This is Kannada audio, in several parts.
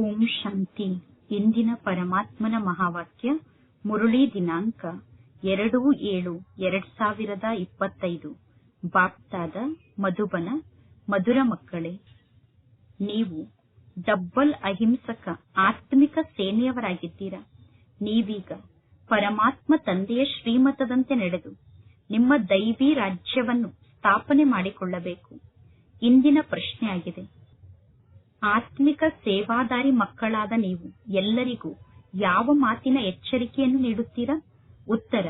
ಓಂ ಶಾಂತಿ. ಇಂದಿನ ಪರಮಾತ್ಮನ ಮಹಾವಾಕ್ಯ, ಮುರುಳಿ ದಿನಾಂಕ, ಎರಡು ಏಳು, ಎರಡ್ ಸಾವಿರದ ಇಪ್ಪತ್ತೈದು. ಬಾಪ್ತಾದ ಮಧುಬನ, ಮಧುರ ಮಕ್ಕಳೇ, ನೀವು ಡಬ್ಬಲ್ ಅಹಿಂಸಕ ಆತ್ಮಿಕ ಸೇನೆಯವರಾಗಿದ್ದೀರಾ? ನೀವೀಗ ಪರಮಾತ್ಮ ತಂದೆಯ ಶ್ರೀಮತದಂತೆ ನಡೆದು ನಿಮ್ಮ ದೈವಿ ರಾಜ್ಯವನ್ನು ಸ್ಥಾಪನೆ ಮಾಡಿಕೊಳ್ಳಬೇಕು. ಇಂದಿನ ಪ್ರಶ್ನೆಯಾಗಿದೆ. ಆತ್ಮಿಕ ಸೇವಾದಾರಿ ಮಕ್ಕಳಾದ ನೀವು ಎಲ್ಲರಿಗೂ ಯಾವ ಮಾತಿನ ಎಚ್ಚರಿಕೆಯನ್ನು ನೀಡುತ್ತೀರಾ? ಉತ್ತರ,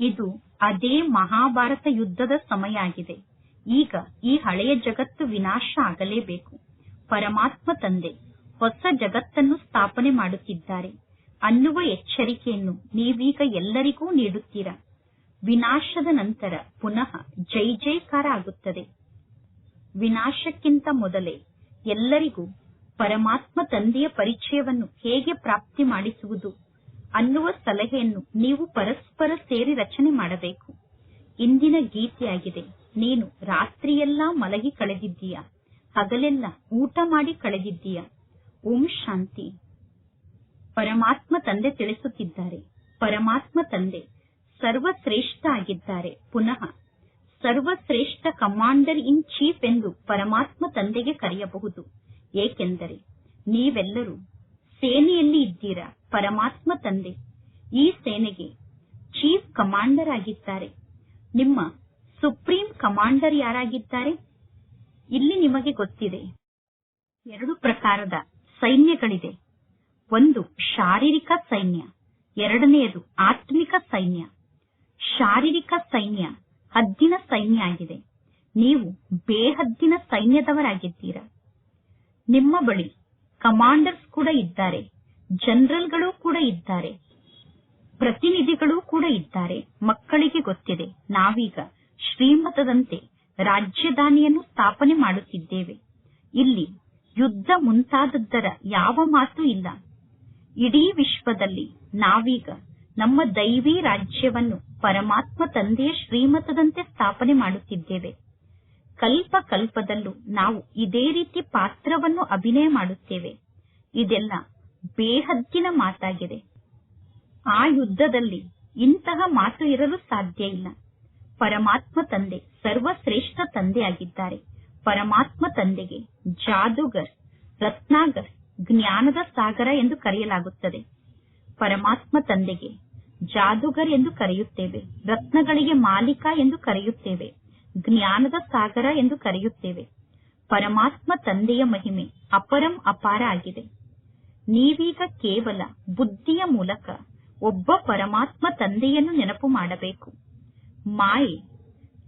ಇದು ಅದೇ ಮಹಾಭಾರತ ಯುದ್ಧದ ಸಮಯ ಆಗಿದೆ ಈಗ ಈ ಹಳೆಯ ಜಗತ್ತು ವಿನಾಶ ಆಗಲೇಬೇಕು. ಪರಮಾತ್ಮ ತಂದೆ ಹೊಸ ಜಗತ್ತನ್ನು ಸ್ಥಾಪನೆ ಮಾಡುತ್ತಿದ್ದಾರೆ. ಅನ್ನುವ ಎಚ್ಚರಿಕೆಯನ್ನು ನೀವೀಗ ಎಲ್ಲರಿಗೂ ನೀಡುತ್ತೀರಾ? ವಿನಾಶದ ನಂತರ ಪುನಃ ಜೈ ಜೈಕಾರ ಆಗುತ್ತದೆ. ವಿನಾಶಕ್ಕಿಂತ ಮೊದಲೇ ಎಲ್ಲರಿಗೂ ಪರಮಾತ್ಮ ತಂದೆಯ ಪರಿಚಯವನ್ನು ಹೇಗೆ ಪ್ರಾಪ್ತಿ ಮಾಡಿಸುವುದು ಅನ್ನುವ ಸಲಹೆಯನ್ನು ನೀವು ಪರಸ್ಪರ ಸೇರಿ ರಚನೆ ಮಾಡಬೇಕು. ಇಂದಿನ ಗೀತೆಯಾಗಿದೆ, ನೀನು ರಾತ್ರಿಯೆಲ್ಲಾ ಮಲಗಿ ಕಳೆದಿದ್ದೀಯ? ಹಗಲೆಲ್ಲ ಊಟ ಮಾಡಿ ಕಳೆದಿದ್ದೀಯ? ಓಂ ಶಾಂತಿ. ಪರಮಾತ್ಮ ತಂದೆ ತಿಳಿಸುತ್ತಿದ್ದಾರೆ, ಪರಮಾತ್ಮ ತಂದೆ, ಸರ್ವಶ್ರೇಷ್ಠ ಆಗಿದ್ದಾರೆ, ಪುನಃ ಸರ್ವಶ್ರೇಷ್ಠ ಕಮಾಂಡರ್ ಇನ್ ಚೀಫ್ ಎಂದು ಪರಮಾತ್ಮ ತಂದೆಗೆ ಕರೆಯಬಹುದು. ಏಕೆಂದರೆ ನೀವೆಲ್ಲರೂ ಸೇನೆಯಲ್ಲಿ ಇದ್ದೀರಾ? ಪರಮಾತ್ಮ ತಂದೆ, ಈ ಸೇನೆಗೆ ಚೀಫ್ ಕಮಾಂಡರ್ ಆಗಿದ್ದಾರೆ. ನಿಮ್ಮ ಸುಪ್ರೀಂ ಕಮಾಂಡರ್ ಯಾರಾಗಿದ್ದಾರೆ? ಇಲ್ಲಿ ನಿಮಗೆ ಗೊತ್ತಿದೆ. ಎರಡು ಪ್ರಕಾರದ ಸೈನ್ಯಗಳಿದೆ. ಒಂದು ಶಾರೀರಿಕ ಸೈನ್ಯ, ಎರಡನೆಯದು ಆತ್ಮಿಕ ಸೈನ್ಯ. ಶಾರೀರಿಕ ಸೈನ್ಯ ಹದ್ದಿನ ಸೈನ್ಯ ಆಗಿದೆ. ನೀವು ಬೇಹದ್ದಿನ ಸೈನ್ಯದವರಾಗಿದ್ದೀರಾ. ನಿಮ್ಮ ಬಳಿ ಕಮಾಂಡರ್ಸ್ ಕೂಡ ಇದ್ದಾರೆ. ಜನರಲ್ಗಳು ಕೂಡ ಇದ್ದಾರೆ. ಪ್ರತಿನಿಧಿಗಳು ಕೂಡ ಇದ್ದಾರೆ. ಮಕ್ಕಳಿಗೆ ಗೊತ್ತಿದೆ. ನಾವೀಗ ಶ್ರೀಮತದಂತೆ ರಾಜ್ಯಧಾನಿಯನ್ನು ಸ್ಥಾಪನೆ ಮಾಡುತ್ತಿದ್ದೇವೆ. ಇಲ್ಲಿ ಯುದ್ಧ ಮುಂತಾದದ್ದರ ಯಾವ ಮಾತು ಇಲ್ಲ. ಇಡೀ ವಿಶ್ವದಲ್ಲಿ ನಾವೀಗ ನಮ್ಮ ದೈವಿ ರಾಜ್ಯವನ್ನು ಪರಮಾತ್ಮ ತಂದೆಯ ಶ್ರೀಮತದಂತೆ ಸ್ಥಾಪನೆ ಮಾಡುತ್ತಿದ್ದೇವೆ. ಕಲ್ಪ ಕಲ್ಪದಲ್ಲೂ ನಾವು ಇದೇ ರೀತಿ ಪಾತ್ರವನ್ನು ಅಭಿನಯ ಮಾಡುತ್ತೇವೆ. ಇದೆಲ್ಲ ಬೇಹದ್ದಿನ ಮಾತಾಗಿದೆ. ಆ ಯುದ್ಧದಲ್ಲಿ ಇಂತಹ ಮಾತು ಇರಲು ಸಾಧ್ಯ ಇಲ್ಲ. ಪರಮಾತ್ಮ ತಂದೆ ಸರ್ವಶ್ರೇಷ್ಠ ತಂದೆಯಾಗಿದ್ದಾರೆ. ಪರಮಾತ್ಮ ತಂದೆಗೆ ಜಾದೂಗರ್, ರತ್ನಾಗರ್, ಜ್ಞಾನದ ಸಾಗರ ಎಂದು ಕರೆಯಲಾಗುತ್ತದೆ. ಪರಮಾತ್ಮ ತಂದೆಗೆ ಜಾದೂಗರ್ ಎಂದು ಕರೆಯುತ್ತೇವೆ, ರತ್ನಗಳಿಗೆ ಮಾಲೀಕ ಎಂದು ಕರೆಯುತ್ತೇವೆ, ಜ್ಞಾನದ ಸಾಗರ ಎಂದು ಕರೆಯುತ್ತೇವೆ. ಪರಮಾತ್ಮ ತಂದೆಯ ಮಹಿಮೆ ಅಪರಂ ಅಪಾರ ಆಗಿದೆ. ನೀವೀಗ ಕೇವಲ ಬುದ್ಧಿಯ ಮೂಲಕ ಒಬ್ಬ ಪರಮಾತ್ಮ ತಂದೆಯನ್ನು ನೆನಪು ಮಾಡಬೇಕು. ಮಾಯೆ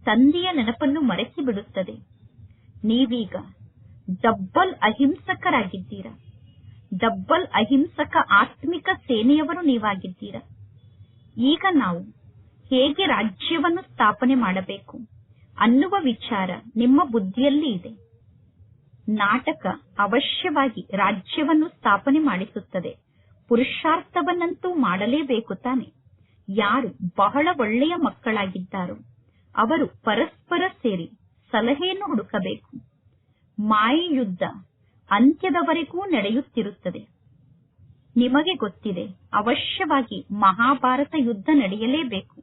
ತಂದೆಯ ನೆನಪನ್ನು ಮರೆಸಿ ಬಿಡುತ್ತದೆ. ನೀವೀಗ ಡಬ್ಬಲ್ ಅಹಿಂಸಕರಾಗಿದ್ದೀರಾ? ಡಬ್ಬಲ್ ಅಹಿಂಸಕ ಆತ್ಮಿಕ ಸೇನೆಯವರು ನೀವಾಗಿದ್ದೀರಾ? ಈಗ ನಾವು ಹೇಗೆ ರಾಜ್ಯವನ್ನು ಸ್ಥಾಪನೆ ಮಾಡಬೇಕು ಅನ್ನುವ ವಿಚಾರ ನಿಮ್ಮ ಬುದ್ಧಿಯಲ್ಲಿ ಇದೆ. ನಾಟಕ ಅವಶ್ಯವಾಗಿ ರಾಜ್ಯವನ್ನು ಸ್ಥಾಪನೆ ಮಾಡಿಸುತ್ತದೆ. ಪುರುಷಾರ್ಥವನ್ನಂತೂ ಮಾಡಲೇಬೇಕು ತಾನೆ. ಯಾರು ಬಹಳ ಒಳ್ಳೆಯ ಮಕ್ಕಳಾಗಿದ್ದಾರೋ ಅವರು ಪರಸ್ಪರ ಸೇರಿ ಸಲಹೆಯನ್ನು ಹುಡುಕಬೇಕು. ಮಾಯಿ ಯುದ್ಧ ಅಂತ್ಯದವರೆಗೂ ನಡೆಯುತ್ತಿರುತ್ತದೆ. ನಿಮಗೆ ಗೊತ್ತಿದೆ, ಅವಶ್ಯವಾಗಿ ಮಹಾಭಾರತ ಯುದ್ಧ ನಡೆಯಲೇಬೇಕು.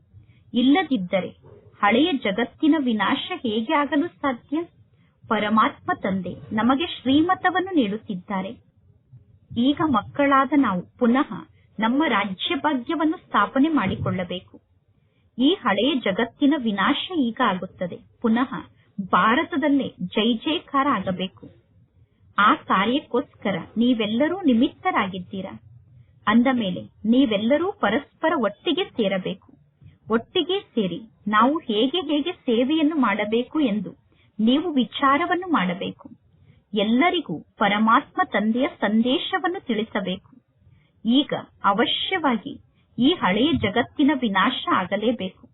ಇಲ್ಲದಿದ್ದರೆ ಹಳೆಯ ಜಗತ್ತಿನ ವಿನಾಶ ಹೇಗೆ ಆಗಲು ಸಾಧ್ಯ? ಪರಮಾತ್ಮ ತಂದೆ ನಮಗೆ ಶ್ರೀಮತವನ್ನು ನೀಡುತ್ತಿದ್ದಾರೆ. ಈಗ ಮಕ್ಕಳಾದ ನಾವು ಪುನಃ ನಮ್ಮ ರಾಜ್ಯ ಭಾಗ್ಯವನ್ನು ಸ್ಥಾಪನೆ ಮಾಡಿಕೊಳ್ಳಬೇಕು. ಈ ಹಳೆಯ ಜಗತ್ತಿನ ವಿನಾಶ ಈಗ ಆಗುತ್ತದೆ. ಪುನಃ ಭಾರತದಲ್ಲೇ ಜೈ ಜೈಕಾರ ಆಗಬೇಕು. ಆ ಕಾರ್ಯಕ್ಕೋಸ್ಕರ ನೀವೆಲ್ಲರೂ ನಿಮಿತ್ತರಾಗಿದ್ದೀರಾ? ಅಂದ ಮೇಲೆ, ನೀವೆಲ್ಲರೂ ಪರಸ್ಪರ ಒಟ್ಟಿಗೆ ಸೇರಬೇಕು. ಒಟ್ಟಿಗೆ ಸೇರಿ, ನಾವು ಹೇಗೆ ಹೇಗೆ ಸೇವೆಯನ್ನು ಮಾಡಬೇಕು ಎಂದು ನೀವು ವಿಚಾರವನ್ನು ಮಾಡಬೇಕು. ಎಲ್ಲರಿಗೂ ಪರಮಾತ್ಮ ತಂದೆಯ ಸಂದೇಶವನ್ನು ತಿಳಿಸಬೇಕು. ಈಗ ಅವಶ್ಯವಾಗಿ ಈ ಹಳೆಯ ಜಗತ್ತಿನ ವಿನಾಶ ಆಗಲೇಬೇಕು.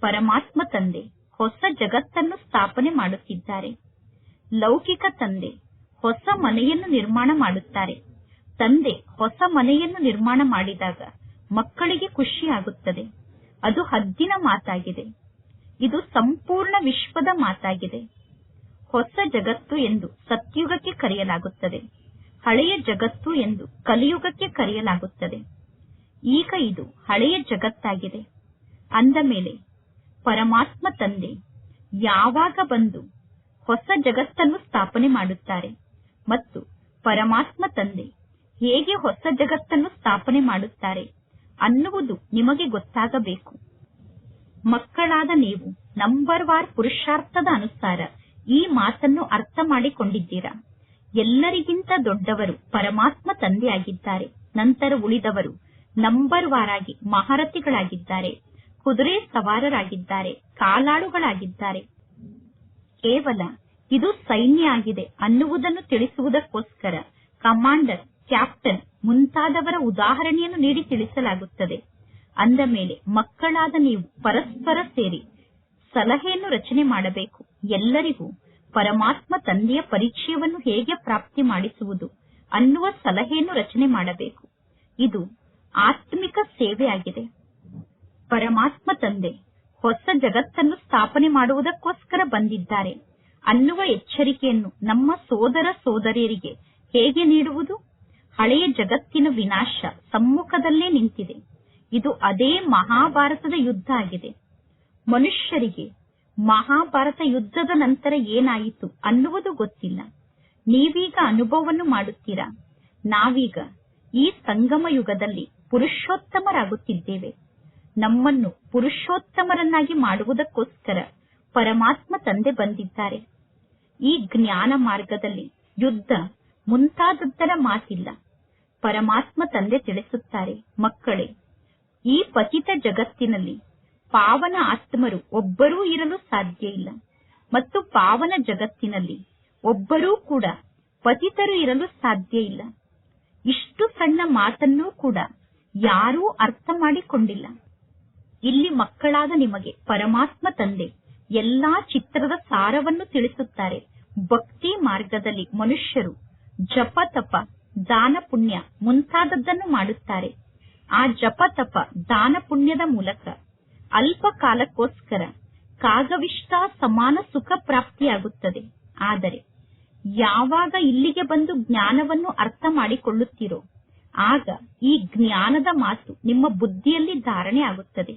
ಪರಮಾತ್ಮ ತಂದೆ ಹೊಸ ಜಗತ್ತನ್ನು ಸ್ಥಾಪನೆ ಮಾಡುತ್ತಿದ್ದಾರೆ. ಲೌಕಿಕ ತಂದೆ ಹೊಸ ಮನೆಯನ್ನು ನಿರ್ಮಾಣ ಮಾಡುತ್ತಾರೆ. ತಂದೆ ಹೊಸ ಮನೆಯನ್ನು ನಿರ್ಮಾಣ ಮಾಡಿದಾಗ ಮಕ್ಕಳಿಗೆ ಖುಷಿಯಾಗುತ್ತದೆ. ಅದು ಹದ್ದಿನ ಮಾತಾಗಿದೆ. ಇದು ಸಂಪೂರ್ಣ ವಿಶ್ವದ ಮಾತಾಗಿದೆ. ಹೊಸ ಜಗತ್ತು ಎಂದು ಸತ್ಯುಗಕ್ಕೆ ಕರೆಯಲಾಗುತ್ತದೆ. ಹಳೆಯ ಜಗತ್ತು ಎಂದು ಕಲಿಯುಗಕ್ಕೆ ಕರೆಯಲಾಗುತ್ತದೆ. ಈಗ ಇದು ಹಳೆಯ ಜಗತ್ತಾಗಿದೆ. ಅಂದ ಮೇಲೆ, ಪರಮಾತ್ಮ ತಂದೆ ಯಾವಾಗ ಬಂದು ಹೊಸ ಜಗತ್ತನ್ನು ಸ್ಥಾಪನೆ ಮಾಡುತ್ತಾರೆ ಮತ್ತು ಪರಮಾತ್ಮ ತಂದೆ ಹೇಗೆ ಹೊಸ ಜಗತ್ತನ್ನು ಸ್ಥಾಪನೆ ಮಾಡುತ್ತಾರೆ ಅನ್ನುವುದು ನಿಮಗೆ ಗೊತ್ತಾಗಬೇಕು. ಮಕ್ಕಳಾದ ನೀವು ನಂಬರ್ ವಾರ್ ಪುರುಷಾರ್ಥದ ಅನುಸಾರ ಈ ಮಾತನ್ನು ಅರ್ಥ ಮಾಡಿಕೊಂಡಿದ್ದೀರಾ? ಎಲ್ಲರಿಗಿಂತ ದೊಡ್ಡವರು ಪರಮಾತ್ಮ ತಂದೆಯಾಗಿದ್ದಾರೆ. ನಂತರ ಉಳಿದವರು ನಂಬರ್ ವಾರಾಗಿ ಮಹಾರಥಿಗಳಾಗಿದ್ದಾರೆ. ಕುದುರೆ ಸವಾರರಾಗಿದ್ದಾರೆ. ಕಾಲಾಳುಗಳಾಗಿದ್ದಾರೆ. ಕೇವಲ ಇದು ಸೈನ್ಯ ಆಗಿದೆ ಅನ್ನುವುದನ್ನು ತಿಳಿಸುವುದಕ್ಕೋಸ್ಕರ ಕಮಾಂಡರ್ ಕ್ಯಾಪ್ಟನ್ ಮುಂತಾದವರ ಉದಾಹರಣೆಯನ್ನು ನೀಡಿ ತಿಳಿಸಲಾಗುತ್ತದೆ. ಅಂದ ಮೇಲೆ ಮಕ್ಕಳಾದ ನೀವು ಪರಸ್ಪರ ಸೇರಿ ಸಲಹೆಯನ್ನು ರಚನೆ ಮಾಡಬೇಕು. ಎಲ್ಲರಿಗೂ ಪರಮಾತ್ಮ ತಂದೆಯ ಪರಿಚಯವನ್ನು ಹೇಗೆ ಪ್ರಾಪ್ತಿ ಮಾಡಿಸುವುದು ಅನ್ನುವ ಸಲಹೆಯನ್ನು ರಚನೆ ಮಾಡಬೇಕು. ಇದು ಆತ್ಮಿಕ ಸೇವೆಯಾಗಿದೆ. ಪರಮಾತ್ಮ ತಂದೆ ಹೊಸ ಜಗತ್ತನ್ನು ಸ್ಥಾಪನೆ ಮಾಡುವುದಕ್ಕೋಸ್ಕರ ಬಂದಿದ್ದಾರೆ ಅನ್ನುವ ಎಚ್ಚರಿಕೆಯನ್ನು ನಮ್ಮ ಸೋದರ ಸೋದರಿಯರಿಗೆ ಹೇಗೆ ನೀಡುವುದು? ಹಳೆಯ ಜಗತ್ತಿನ ವಿನಾಶ ಸಮ್ಮುಖದಲ್ಲೇ ನಿಂತಿದೆ. ಇದು ಅದೇ ಮಹಾಭಾರತದ ಯುದ್ಧ ಆಗಿದೆ. ಮನುಷ್ಯರಿಗೆ ಮಹಾಭಾರತ ಯುದ್ಧದ ನಂತರ ಏನಾಯಿತು ಅನ್ನುವುದು ಗೊತ್ತಿಲ್ಲ. ನೀವೀಗ ಅನುಭವವನ್ನು ಮಾಡುತ್ತೀರಾ? ನಾವೀಗ ಈ ಸಂಗಮ ಯುಗದಲ್ಲಿ ಪುರುಷೋತ್ತಮರಾಗುತ್ತಿದ್ದೇವೆ. ನಮ್ಮನ್ನು ಪುರುಷೋತ್ತಮರನ್ನಾಗಿ ಮಾಡುವುದಕ್ಕೋಸ್ಕರ ಪರಮಾತ್ಮ ತಂದೆ ಬಂದಿದ್ದಾರೆ. ಈ ಜ್ಞಾನ ಮಾರ್ಗದಲ್ಲಿ ಯುದ್ಧ ಮುಂತಾದದ್ದರ ಮಾತಿಲ್ಲ. ಪರಮಾತ್ಮ ತಂದೆ ತಿಳಿಸುತ್ತಾರೆ. ಮಕ್ಕಳೇ, ಈ ಪತಿತ ಜಗತ್ತಿನಲ್ಲಿ ಪಾವನ ಆತ್ಮರು ಒಬ್ಬರೂ ಇರಲು ಸಾಧ್ಯ ಇಲ್ಲ. ಮತ್ತು ಪಾವನ ಜಗತ್ತಿನಲ್ಲಿ ಒಬ್ಬರೂ ಕೂಡ ಪತಿತರು ಇರಲು ಸಾಧ್ಯ ಇಲ್ಲ. ಇಷ್ಟು ಸಣ್ಣ ಮಾತನ್ನೂ ಕೂಡ ಯಾರೂ ಅರ್ಥ ಮಾಡಿಕೊಂಡಿಲ್ಲ. ಇಲ್ಲಿ ಮಕ್ಕಳಾದ ನಿಮಗೆ ಪರಮಾತ್ಮ ತಂದೆ ಎಲ್ಲಾ ಚಿತ್ರದ ಸಾರವನ್ನು ತಿಳಿಸುತ್ತಾರೆ. ಭಕ್ತಿ ಮಾರ್ಗದಲ್ಲಿ ಮನುಷ್ಯರು ಜಪ ತಪ ದಾನ ಪುಣ್ಯ ಮುಂತಾದದ್ದನ್ನು ಮಾಡುತ್ತಾರೆ ಆ ಜಪ ತಪ ದಾನ ಪುಣ್ಯದ ಮೂಲಕ ಅಲ್ಪ ಕಾಲಕ್ಕೋಸ್ಕರ ಕಾಗವಿಷ್ಟ ಸಮಾನ ಸುಖ ಪ್ರಾಪ್ತಿಯಾಗುತ್ತದೆ. ಆದರೆ ಯಾವಾಗ ಇಲ್ಲಿಗೆ ಬಂದು ಜ್ಞಾನವನ್ನು ಅರ್ಥ ಮಾಡಿಕೊಳ್ಳುತ್ತೀರೋ, ಆಗ ಈ ಜ್ಞಾನದ ಮಾತು ನಿಮ್ಮ ಬುದ್ಧಿಯಲ್ಲಿ ಧಾರಣೆ ಆಗುತ್ತದೆ.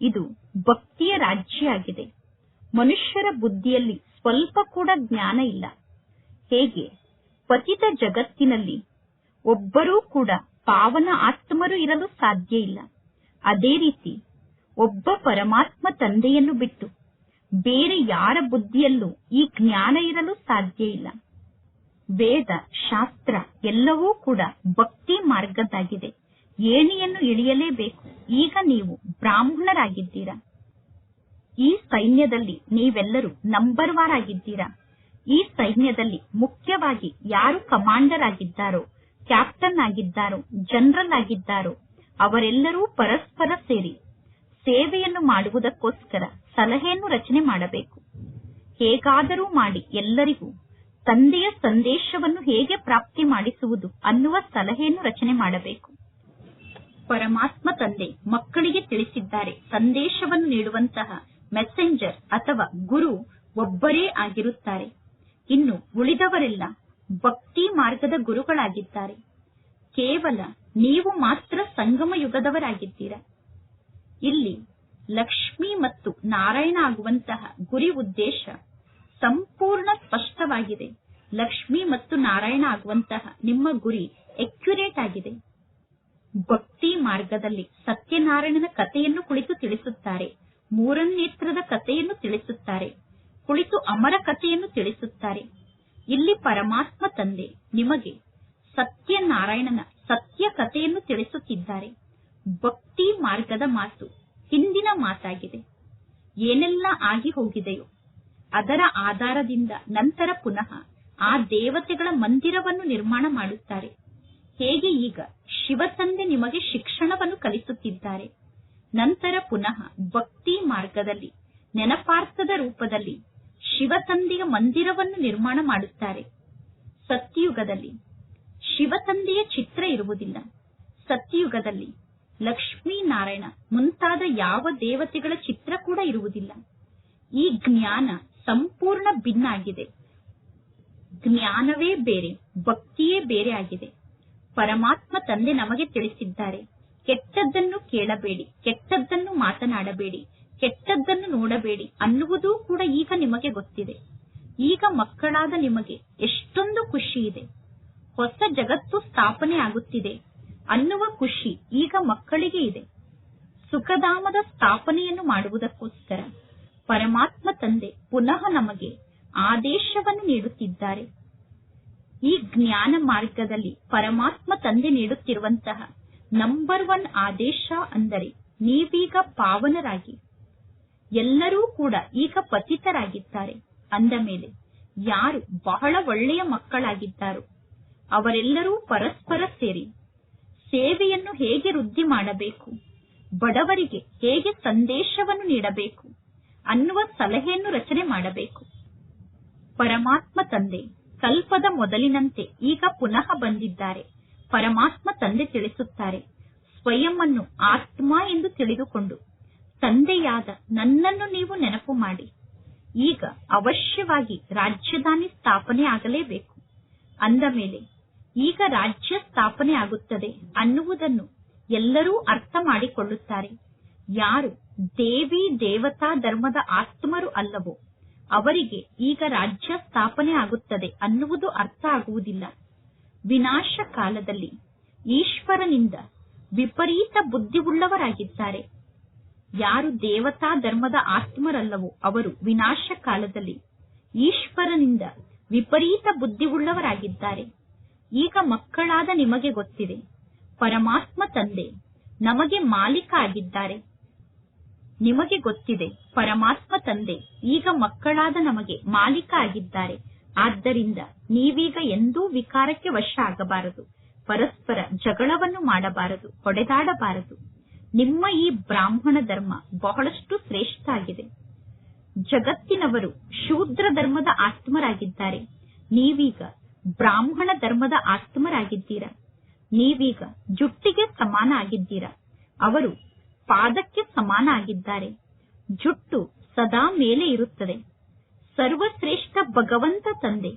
ಇದು ಭಕ್ತಿಯ ರಾಜ್ಯ ಆಗಿದೆ ಮನುಷ್ಯರ ಬುದ್ಧಿಯಲ್ಲಿ ಸ್ವಲ್ಪ ಕೂಡ ಜ್ಞಾನ ಇಲ್ಲ. ಹೇಗೆ? ಪತಿತ ಜಗತ್ತಿನಲ್ಲಿ ಒಬ್ಬರೂ ಕೂಡ ಪಾವನ ಆತ್ಮರು ಇರಲು ಸಾಧ್ಯ ಇಲ್ಲ. ಅದೇ ರೀತಿ ಒಬ್ಬ ಪರಮಾತ್ಮ ತಂದೆಯನ್ನು ಬಿಟ್ಟು ಬೇರೆ ಯಾರ ಬುದ್ಧಿಯಲ್ಲೂ ಈ ಜ್ಞಾನ ಇರಲು ಸಾಧ್ಯ ಇಲ್ಲ. ವೇದ, ಶಾಸ್ತ್ರ ಎಲ್ಲವೂ ಕೂಡ ಭಕ್ತಿ ಮಾರ್ಗದ್ದಾಗಿದೆ. ಏಣಿಯನ್ನು ಇಳಿಯಲೇಬೇಕು. ಈಗ ನೀವು ಬ್ರಾಹ್ಮಣರಾಗಿದ್ದೀರಾ? ಈ ಸೈನ್ಯದಲ್ಲಿ ನೀವೆಲ್ಲರೂ ನಂಬರ್ ವಾರ್ ಆಗಿದ್ದೀರಾ? ಈ ಸೈನ್ಯದಲ್ಲಿ ಮುಖ್ಯವಾಗಿ ಯಾರು ಕಮಾಂಡರ್ ಆಗಿದ್ದಾರೋ ಕ್ಯಾಪ್ಟನ್ ಆಗಿದ್ದಾರೋ, ಜನರಲ್ ಆಗಿದ್ದಾರೋ, ಅವರೆಲ್ಲರೂ ಪರಸ್ಪರ ಸೇರಿ ಸೇವೆಯನ್ನು ಮಾಡುವುದಕ್ಕೋಸ್ಕರ ಸಲಹೆಯನ್ನು ರಚನೆ ಮಾಡಬೇಕು. ಹೇಗಾದರೂ ಮಾಡಿ ಎಲ್ಲರಿಗೂ ತಂದೆಯ ಸಂದೇಶವನ್ನು ಹೇಗೆ ಪ್ರಾಪ್ತಿ ಮಾಡಿಸುವುದು ಅನ್ನುವ ಸಲಹೆಯನ್ನು ರಚನೆ ಮಾಡಬೇಕು. ಪರಮಾತ್ಮ ತಂದೆ ಮಕ್ಕಳಿಗೆ ತಿಳಿಸಿದ್ದಾರೆ, ಸಂದೇಶವನ್ನು ನೀಡುವಂತಹ ಮೆಸೆಂಜರ್ ಅಥವಾ ಗುರು ಒಬ್ಬರೇ ಆಗಿರುತ್ತಾರೆ. ಇನ್ನು ಉಳಿದವರೆಲ್ಲ ಭಕ್ತಿ ಮಾರ್ಗದ ಗುರುಗಳಾಗಿದ್ದಾರೆ. ಕೇವಲ ನೀವು ಮಾತ್ರ ಸಂಗಮ ಯುಗದವರಾಗಿದ್ದೀರಾ. ಇಲ್ಲಿ ಲಕ್ಷ್ಮಿ ಮತ್ತು ನಾರಾಯಣ ಆಗುವಂತಹ ಗುರಿ ಉದ್ದೇಶ ಸಂಪೂರ್ಣ ಸ್ಪಷ್ಟವಾಗಿದೆ. ಲಕ್ಷ್ಮಿ ಮತ್ತು ನಾರಾಯಣ ಆಗುವಂತಹ ನಿಮ್ಮ ಗುರಿ ಎಕ್ಯುರೇಟ್ ಆಗಿದೆ. ಭಕ್ತಿ ಮಾರ್ಗದಲ್ಲಿ ಸತ್ಯನಾರಾಯಣನ ಕಥೆಯನ್ನು ಕುಳಿತು ತಿಳಿಸುತ್ತಾರೆ, ಮೂರನೇತ್ರದ ಕಥೆಯನ್ನು ತಿಳಿಸುತ್ತಾರೆ, ಕುಳಿತು ಅಮರ ಕಥೆಯನ್ನು ತಿಳಿಸುತ್ತಾರೆ. ಇಲ್ಲಿ ಪರಮಾತ್ಮ ತಂದೆ ನಿಮಗೆ ಸತ್ಯನಾರಾಯಣನ ಸತ್ಯ ಕಥೆಯನ್ನು ತಿಳಿಸುತ್ತಿದ್ದಾರೆ. ಭಕ್ತಿ ಮಾರ್ಗದ ಮಾತು, ಹಿಂದಿನ ಮಾತಾಗಿದೆ. ಏನೆಲ್ಲ ಆಗಿ ಹೋಗಿದೆಯೋ, ಅದರ ಆಧಾರದಿಂದ ನಂತರ ಪುನಃ ಆ ದೇವತೆಗಳ ಮಂದಿರವನ್ನು ನಿರ್ಮಾಣ ಮಾಡುತ್ತಾರೆ. ಹೇಗೆ ಈಗ ಶಿವತಂದೆ ನಿಮಗೆ ಶಿಕ್ಷಣವನ್ನು ಕಲಿಸುತ್ತಿದ್ದಾರೆ. ನಂತರ ಪುನಃ ಭಕ್ತಿ ಮಾರ್ಗದಲ್ಲಿ, ನೆನಪಾರ್ಥದ ರೂಪದಲ್ಲಿ ಶಿವತಂದೆಯ ಮಂದಿರವನ್ನು ನಿರ್ಮಾಣ ಮಾಡುತ್ತಾರೆ ಸತ್ಯಯುಗದಲ್ಲಿ ಶಿವತಂದೆಯ ಚಿತ್ರ ಇರುವುದಿಲ್ಲ. ಸತ್ಯಯುಗದಲ್ಲಿ ಲಕ್ಷ್ಮೀನಾರಾಯಣ ಮುಂತಾದ ಯಾವ ದೇವತೆಗಳ ಚಿತ್ರ ಕೂಡ ಇರುವುದಿಲ್ಲ. ಈ ಜ್ಞಾನ ಸಂಪೂರ್ಣ ಭಿನ್ನ ಆಗಿದೆ. ಜ್ಞಾನವೇ ಬೇರೆ, ಭಕ್ತಿಯೇ ಬೇರೆ ಆಗಿದೆ. ಪರಮಾತ್ಮ ತಂದೆ ನಮಗೆ ತಿಳಿಸಿದ್ದಾರೆ, ಕೆಟ್ಟದ್ದನ್ನು ಕೇಳಬೇಡಿ, ಕೆಟ್ಟದ್ದನ್ನು ಮಾತನಾಡಬೇಡಿ ಕೆಟ್ಟದ್ದನ್ನು ನೋಡಬೇಡಿ. ಅನ್ನುವುದೂ ಕೂಡ ಈಗ ನಿಮಗೆ ಗೊತ್ತಿದೆ. ಈಗ ಮಕ್ಕಳಾದ ನಿಮಗೆ ಎಷ್ಟೊಂದು ಖುಷಿ ಇದೆ. ಹೊಸ ಜಗತ್ತು ಸ್ಥಾಪನೆ ಆಗುತ್ತಿದೆ. ಅನ್ನುವ ಖುಷಿ ಈಗ ಮಕ್ಕಳಿಗೆ ಇದೆ. ಸುಖಧಾಮದ ಸ್ಥಾಪನೆಯನ್ನು ಮಾಡುವುದಕ್ಕೋಸ್ಕರ ಪರಮಾತ್ಮ ತಂದೆ ಪುನಃ ನಮಗೆ ಆದೇಶವನ್ನು ನೀಡುತ್ತಿದ್ದಾರೆ. ಈ ಜ್ಞಾನ ಮಾರ್ಗದಲ್ಲಿ ಪರಮಾತ್ಮ ತಂದೆ ನೀಡುತ್ತಿರುವಂತಹ ನಂಬರ್ ಒನ್ ಆದೇಶ ಅಂದರೆ ನೀವೀಗ ಪಾವನರಾಗಿ ಎಲ್ಲರೂ ಕೂಡ ಈಗ ಪತಿತರಾಗಿದ್ದಾರೆ. ಅಂದ ಮೇಲೆ ಯಾರು ಬಹಳ ಒಳ್ಳೆಯ ಮಕ್ಕಳಾಗಿದ್ದಾರೋ ಅವರೆಲ್ಲರೂ ಪರಸ್ಪರ ಸೇರಿ ಸೇವೆಯನ್ನು ಹೇಗೆ ವೃದ್ಧಿ ಮಾಡಬೇಕು, ಬಡವರಿಗೆ ಹೇಗೆ ಸಂದೇಶವನ್ನು ನೀಡಬೇಕು ಅನ್ನುವ ಸಲಹೆಯನ್ನು ರಚನೆ ಮಾಡಬೇಕು. ಪರಮಾತ್ಮ ತಂದೆ ಕಲ್ಪದ ಮೊದಲಿನಂತೆ ಈಗ ಪುನಃ ಬಂದಿದ್ದಾರೆ. ಪರಮಾತ್ಮ ತಂದೆ ತಿಳಿಸುತ್ತಾರೆ, ಸ್ವಯಂ ಅನ್ನು ಆತ್ಮ ಎಂದು ತಿಳಿದುಕೊಂಡು ತಂದೆಯಾದ ನನ್ನನ್ನು ನೀವು ನೆನಪು ಮಾಡಿ. ಈಗ ಅವಶ್ಯವಾಗಿ ರಾಜ್ಯಧಾನಿ ಸ್ಥಾಪನೆ ಆಗಲೇಬೇಕು. ಅಂದ ಮೇಲೆ, ಈಗ ರಾಜ್ಯ ಸ್ಥಾಪನೆ ಆಗುತ್ತದೆ ಅನ್ನುವುದನ್ನು ಎಲ್ಲರೂ ಅರ್ಥ ಮಾಡಿಕೊಳ್ಳುತ್ತಾರೆ. ಯಾರು ದೇವಿ ದೇವತಾ ಧರ್ಮದ ಆತ್ಮರು ಅಲ್ಲವೋ, ಅವರಿಗೆ ಈಗ ರಾಜ್ಯ ಸ್ಥಾಪನೆ ಆಗುತ್ತದೆ ಅನ್ನುವುದು ಅರ್ಥ ಆಗುವುದಿಲ್ಲ. ವಿನಾಶ ಕಾಲದಲ್ಲಿ ಈಶ್ವರನಿಂದ ವಿಪರೀತ ಬುದ್ಧಿವುಳ್ಳವರಾಗಿದ್ದಾರೆ ಯಾರು ದೇವತಾ ಧರ್ಮದ ಆತ್ಮರಲ್ಲವೋ ಅವರು ವಿನಾಶ ಕಾಲದಲ್ಲಿ ಈಶ್ವರನಿಂದ ವಿಪರೀತ ಬುದ್ಧಿವುಳ್ಳವರಾಗಿದ್ದಾರೆ ಈಗ ಮಕ್ಕಳಾದ ನಿಮಗೆ ಗೊತ್ತಿದೆ. ಪರಮಾತ್ಮ ತಂದೆ ನಮಗೆ ಮಾಲೀಕ ಆಗಿದ್ದಾರೆ ನಿಮಗೆ ಗೊತ್ತಿದೆ, ಪರಮಾತ್ಮ ತಂದೆ ಈಗ ಮಕ್ಕಳಾದ ನಮಗೆ ಮಾಲೀಕ ಆಗಿದ್ದಾರೆ ಆದ್ದರಿಂದ ನೀವೀಗ ಎಂದೂ ವಿಕಾರಕ್ಕೆ ವಶ ಆಗಬಾರದು. ಪರಸ್ಪರ ಜಗಳವನ್ನು ಮಾಡಬಾರದು, ಹೊಡೆದಾಡಬಾರದು. ನಿಮ್ಮ ಈ ಬ್ರಾಹ್ಮಣ ಧರ್ಮ ಬಹಳಷ್ಟು ಶ್ರೇಷ್ಠ ಆಗಿದೆ. ಜಗತ್ತಿನವರು ಶೂದ್ರ ಧರ್ಮದ ಆತ್ಮರಾಗಿದ್ದಾರೆ. ನೀವೀಗ ಬ್ರಾಹ್ಮಣ ಧರ್ಮದ ಆತ್ಮರಾಗಿದ್ದೀರಾ? ನೀವೀಗ ಜುಟ್ಟಿಗೆ ಸಮಾನ ಆಗಿದ್ದೀರಾ? ಅವರು ಪಾದಕ್ಕೆ ಸಮಾನ ಆಗಿದ್ದಾರೆ. ಜುಟ್ಟು ಸದಾ ಮೇಲೆ ಇರುತ್ತದೆ. ಸರ್ವಶ್ರೇಷ್ಠ ಭಗವಂತ ತಂದೆ,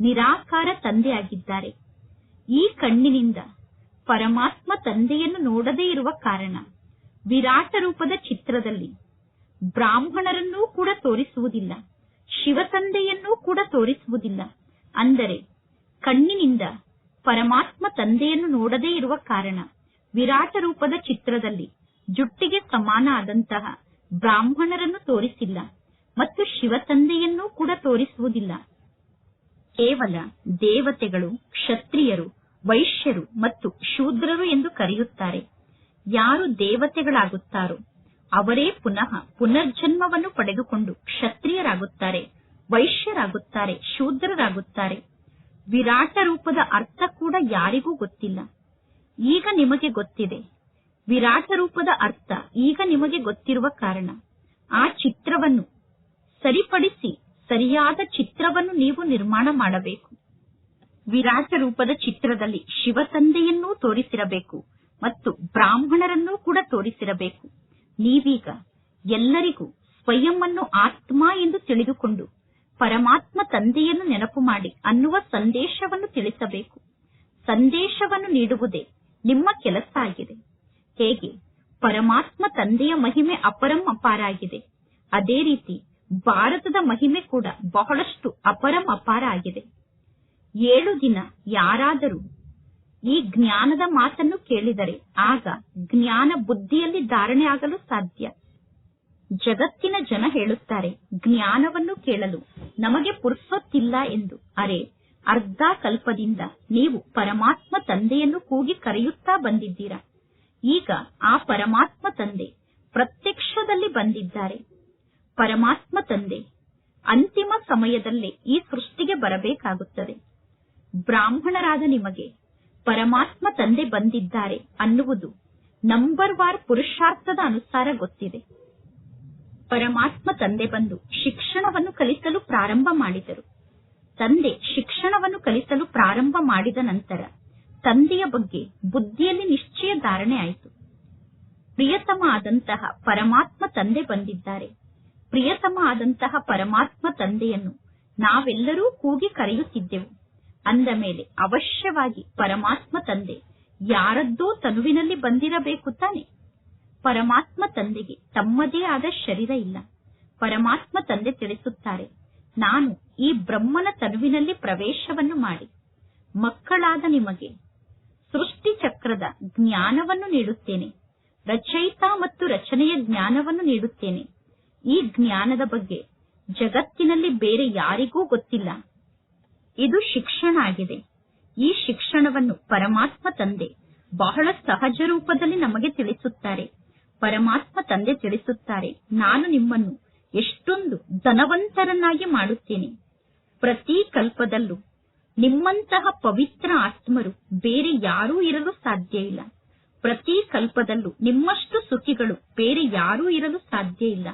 ನಿರಾಕಾರ ತಂದೆಯಾಗಿದ್ದಾರೆ ಈ ಕಣ್ಣಿನಿಂದ ಪರಮಾತ್ಮ ತಂದೆಯನ್ನು ನೋಡದೇ ಇರುವ ಕಾರಣ ವಿರಾಟ ರೂಪದ ಚಿತ್ರದಲ್ಲಿ. ಬ್ರಾಹ್ಮಣರನ್ನೂ ಕೂಡ ತೋರಿಸುವುದಿಲ್ಲ. ಶಿವತಂದೆಯನ್ನೂ ಕೂಡ ತೋರಿಸುವುದಿಲ್ಲ. ಅಂದರೆ, ಕಣ್ಣಿನಿಂದ ಪರಮಾತ್ಮ ತಂದೆಯನ್ನು ನೋಡದೇ ಇರುವ ಕಾರಣ, ವಿರಾಟ ರೂಪದ ಚಿತ್ರದಲ್ಲಿ ಜುಟ್ಟಿಗೆ ಸಮಾನ ಆದಂತಹ ಬ್ರಾಹ್ಮಣರನ್ನು ತೋರಿಸಿಲ್ಲ ಮತ್ತು ಶಿವತಂದೆಯನ್ನೂ ಕೂಡ ತೋರಿಸುವುದಿಲ್ಲ. ಕೇವಲ ದೇವತೆಗಳು, ಕ್ಷತ್ರಿಯರು, ವೈಶ್ಯರು ಮತ್ತು ಶೂದ್ರರು ಎಂದು ಕರೆಯುತ್ತಾರೆ. ಯಾರು ದೇವತೆಗಳಾಗುತ್ತಾರೋ ಅವರೇ ಪುನಃ ಪುನರ್ಜನ್ಮವನ್ನು ಪಡೆದುಕೊಂಡು ಕ್ಷತ್ರಿಯರಾಗುತ್ತಾರೆ, ವೈಶ್ಯರಾಗುತ್ತಾರೆ, ಶೂದ್ರರಾಗುತ್ತಾರೆ. ವಿರಾಟ ರೂಪದ ಅರ್ಥ ಕೂಡ ಯಾರಿಗೂ ಗೊತ್ತಿಲ್ಲ. ಈಗ ನಿಮಗೆ ಗೊತ್ತಿದೆ. ವಿರಾಟ ರೂಪದ ಅರ್ಥ ಈಗ ನಿಮಗೆ ಗೊತ್ತಿರುವ ಕಾರಣ. ಆ ಚಿತ್ರವನ್ನು ಸರಿಪಡಿಸಿ ಸರಿಯಾದ ಚಿತ್ರವನ್ನು ನೀವು ನಿರ್ಮಾಣ ಮಾಡಬೇಕು. ವಿರಾಟ ರೂಪದ ಚಿತ್ರದಲ್ಲಿ ಶಿವತಂದೆಯನ್ನೂ ತೋರಿಸಿರಬೇಕು. ಮತ್ತು ಬ್ರಾಹ್ಮಣರನ್ನೂ ಕೂಡ ತೋರಿಸಿರಬೇಕು. ನೀವೀಗ ಎಲ್ಲರಿಗೂ ಸ್ವಯಂ ಅನ್ನು ಆತ್ಮ ಎಂದು ತಿಳಿದುಕೊಂಡು ಪರಮಾತ್ಮ ತಂದೆಯನ್ನು ನೆನಪು ಮಾಡಿ ಅನ್ನುವ ಸಂದೇಶವನ್ನು ತಿಳಿಸಬೇಕು. ಸಂದೇಶವನ್ನು ನೀಡುವುದೇ ನಿಮ್ಮ ಕೆಲಸ ಆಗಿದೆ ಹೇಗೆ? ಪರಮಾತ್ಮ ತಂದೆಯ ಮಹಿಮೆ ಅಪರಂ ಅಪಾರ ಆಗಿದೆ ಅದೇ ರೀತಿ ಭಾರತದ ಮಹಿಮೆ ಕೂಡ ಬಹಳಷ್ಟು ಅಪರಂ ಅಪಾರ ಆಗಿದೆ ಏಳು ದಿನ ಯಾರಾದರೂ ಈ ಜ್ಞಾನದ ಮಾತನ್ನು ಕೇಳಿದರೆ ಆಗ ಜ್ಞಾನ ಬುದ್ಧಿಯಲ್ಲಿ ಧಾರಣೆ ಆಗಲು ಸಾಧ್ಯ. ಜಗತ್ತಿನ ಜನ ಹೇಳುತ್ತಾರೆ, ಜ್ಞಾನವನ್ನು ಕೇಳಲು ನಮಗೆ ಪುರ್ಸೊತ್ತಿಲ್ಲ ಎಂದು. ಅರೆ, ಅರ್ಧ ಕಲ್ಪದಿಂದ ನೀವು ಪರಮಾತ್ಮ ತಂದೆಯನ್ನು ಕೂಗಿ ಕರೆಯುತ್ತಾ ಬಂದಿದ್ದೀರಾ? ಈಗ ಆ ಪರಮಾತ್ಮ ತಂದೆ ಪ್ರತ್ಯಕ್ಷದಲ್ಲಿ ಬಂದಿದ್ದಾರೆ. ಪರಮಾತ್ಮ ತಂದೆ ಅಂತಿಮ ಸಮಯದಲ್ಲೇ ಈ ಸೃಷ್ಟಿಗೆ ಬರಬೇಕಾಗುತ್ತದೆ. ಬ್ರಾಹ್ಮಣರಾದ ನಿಮಗೆ ಪರಮಾತ್ಮ ತಂದೆ ಬಂದಿದ್ದಾರೆ ಅನ್ನುವುದು ನಂಬರ್ ವಾರ್ ಪುರುಷಾರ್ಥದ ಅನುಸಾರ ಗೊತ್ತಿದೆ. ಪರಮಾತ್ಮ ತಂದೆ ಬಂದು ಶಿಕ್ಷಣವನ್ನು ಕಲಿಸಲು ಪ್ರಾರಂಭ ಮಾಡಿದರು. ತಂದೆ ಶಿಕ್ಷಣವನ್ನು ಕಲಿಸಲು ಪ್ರಾರಂಭ ಮಾಡಿದ ನಂತರ ತಂದೆಯ ಬಗ್ಗೆ ಬುದ್ಧಿಯಲ್ಲಿ ನಿಶ್ಚಯ ಧಾರಣೆ ಆಯಿತು. ಪ್ರಿಯತಮ ಆದಂತಹ ಪರಮಾತ್ಮ ತಂದೆ ಬಂದಿದ್ದಾರೆ. ಪ್ರಿಯತಮ ಆದಂತಹ ಪರಮಾತ್ಮ ತಂದೆಯನ್ನು ನಾವೆಲ್ಲರೂ ಕೂಗಿ ಕರೆಯುತ್ತಿದ್ದೆವು. ಅಂದ ಮೇಲೆ ಅವಶ್ಯವಾಗಿ ಪರಮಾತ್ಮ ತಂದೆ ಯಾರದ್ದೋ ತನುವಿನಲ್ಲಿ ಬಂದಿರಬೇಕು ತಾನೆ. ಪರಮಾತ್ಮ ತಂದೆಗೆ ತಮ್ಮದೇ ಆದ ಶರೀರ ಇಲ್ಲ. ಪರಮಾತ್ಮ ತಂದೆ ತಿಳಿಸುತ್ತಾರೆ, ನಾನು ಈ ಬ್ರಹ್ಮನ ತನುವಿನಲ್ಲಿ ಪ್ರವೇಶವನ್ನು ಮಾಡಿ, ಮಕ್ಕಳಾದ ನಿಮಗೆ ಸೃಷ್ಟಿ ಚಕ್ರದ ಜ್ಞಾನವನ್ನು ನೀಡುತ್ತೇನೆ, ರಚಯಿತ ಮತ್ತು ರಚನೆಯ ಜ್ಞಾನವನ್ನು ನೀಡುತ್ತೇನೆ. ಈ ಜ್ಞಾನದ ಬಗ್ಗೆ ಜಗತ್ತಿನಲ್ಲಿ ಬೇರೆ ಯಾರಿಗೂ ಗೊತ್ತಿಲ್ಲ. ಇದು ಶಿಕ್ಷಣ ಆಗಿದೆ. ಈ ಶಿಕ್ಷಣವನ್ನು ಪರಮಾತ್ಮ ತಂದೆ ಬಹಳ ಸಹಜ ರೂಪದಲ್ಲಿ ನಮಗೆ ತಿಳಿಸುತ್ತಾರೆ. ಪರಮಾತ್ಮ ತಂದೆ ತಿಳಿಸುತ್ತಾರೆ, ನಾನು ನಿಮ್ಮನ್ನು ಎಷ್ಟೊಂದು ಧನವಂತರನ್ನಾಗಿ ಮಾಡುತ್ತೇನೆ. ಪ್ರತಿ ಕಲ್ಪದಲ್ಲೂ ನಿಮ್ಮಂತಹ ಪವಿತ್ರ ಆತ್ಮರು ಬೇರೆ ಯಾರೂ ಇರಲು ಸಾಧ್ಯ ಇಲ್ಲ. ಪ್ರತಿ ಕಲ್ಪದಲ್ಲೂ ನಿಮ್ಮಷ್ಟು ಸುಖಿಗಳು ಬೇರೆ ಯಾರೂ ಇರಲು ಸಾಧ್ಯ ಇಲ್ಲ.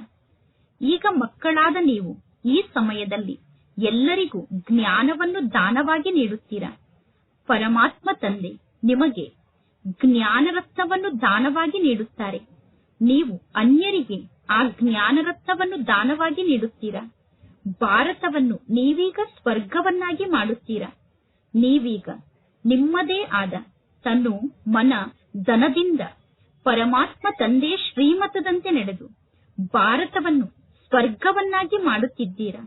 ಈಗ ಮಕ್ಕಳಾದ ನೀವು ಈ ಸಮಯದಲ್ಲಿ ಎಲ್ಲರಿಗೂ ಜ್ಞಾನವನ್ನು ದಾನವಾಗಿ ನೀಡುತ್ತೀರಾ? ಪರಮಾತ್ಮ ತಂದೆ, ನಿಮಗೆ ಜ್ಞಾನರತ್ನವನ್ನು ದಾನವಾಗಿ ನೀಡುತ್ತಾರೆ. ನೀವು ಅನ್ಯರಿಗೆ ಆ ಜ್ಞಾನರತ್ನವನ್ನು ದಾನವಾಗಿ ನೀಡುತ್ತೀರಾ? ಭಾರತವನ್ನು ನೀವೀಗ ಸ್ವರ್ಗವನ್ನಾಗಿ ಮಾಡುತ್ತೀರಾ? ನೀವೀಗ ನಿಮ್ಮದೇ ಆದ ತನು ಮನ ಧನದಿಂದ ಪರಮಾತ್ಮ ತಂದೆ ಶ್ರೀಮತದಂತೆ ನಡೆದು ಭಾರತವನ್ನು ಸ್ವರ್ಗವನ್ನಾಗಿ ಮಾಡುತ್ತಿದ್ದೀರಾ?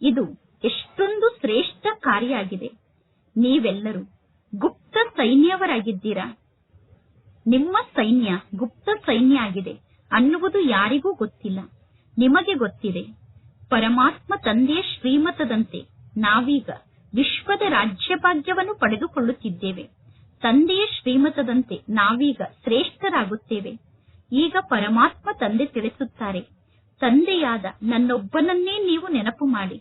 ಇದು ಎಷ್ಟೊಂದು ಶ್ರೇಷ್ಠ ಕಾರ್ಯ ಆಗಿದೆ ನೀವೆಲ್ಲರೂ ಗುಪ್ತ ಸೈನ್ಯವರಾಗಿದ್ದೀರಾ? ನಿಮ್ಮ ಸೈನ್ಯ ಗುಪ್ತ ಸೈನ್ಯ ಆಗಿದೆ ಅನ್ನುವುದು ಯಾರಿಗೂ ಗೊತ್ತಿಲ್ಲ. ನಿಮಗೆ ಗೊತ್ತಿದೆ, ಪರಮಾತ್ಮ ತಂದೆಯ ಶ್ರೀಮತದಂತೆ ನಾವೀಗ ವಿಶ್ವದ ರಾಜ್ಯಭಾಗ್ಯವನ್ನು ಪಡೆದುಕೊಳ್ಳುತ್ತಿದ್ದೇವೆ. ತಂದೆಯ ಶ್ರೀಮತದಂತೆ ನಾವೀಗ ಶ್ರೇಷ್ಠರಾಗುತ್ತೇವೆ. ಈಗ ಪರಮಾತ್ಮ ತಂದೆ ತಿಳಿಸುತ್ತಾರೆ, ತಂದೆಯಾದ ನನ್ನೊಬ್ಬನನ್ನೇ ನೀವು ನೆನಪು ಮಾಡಿ.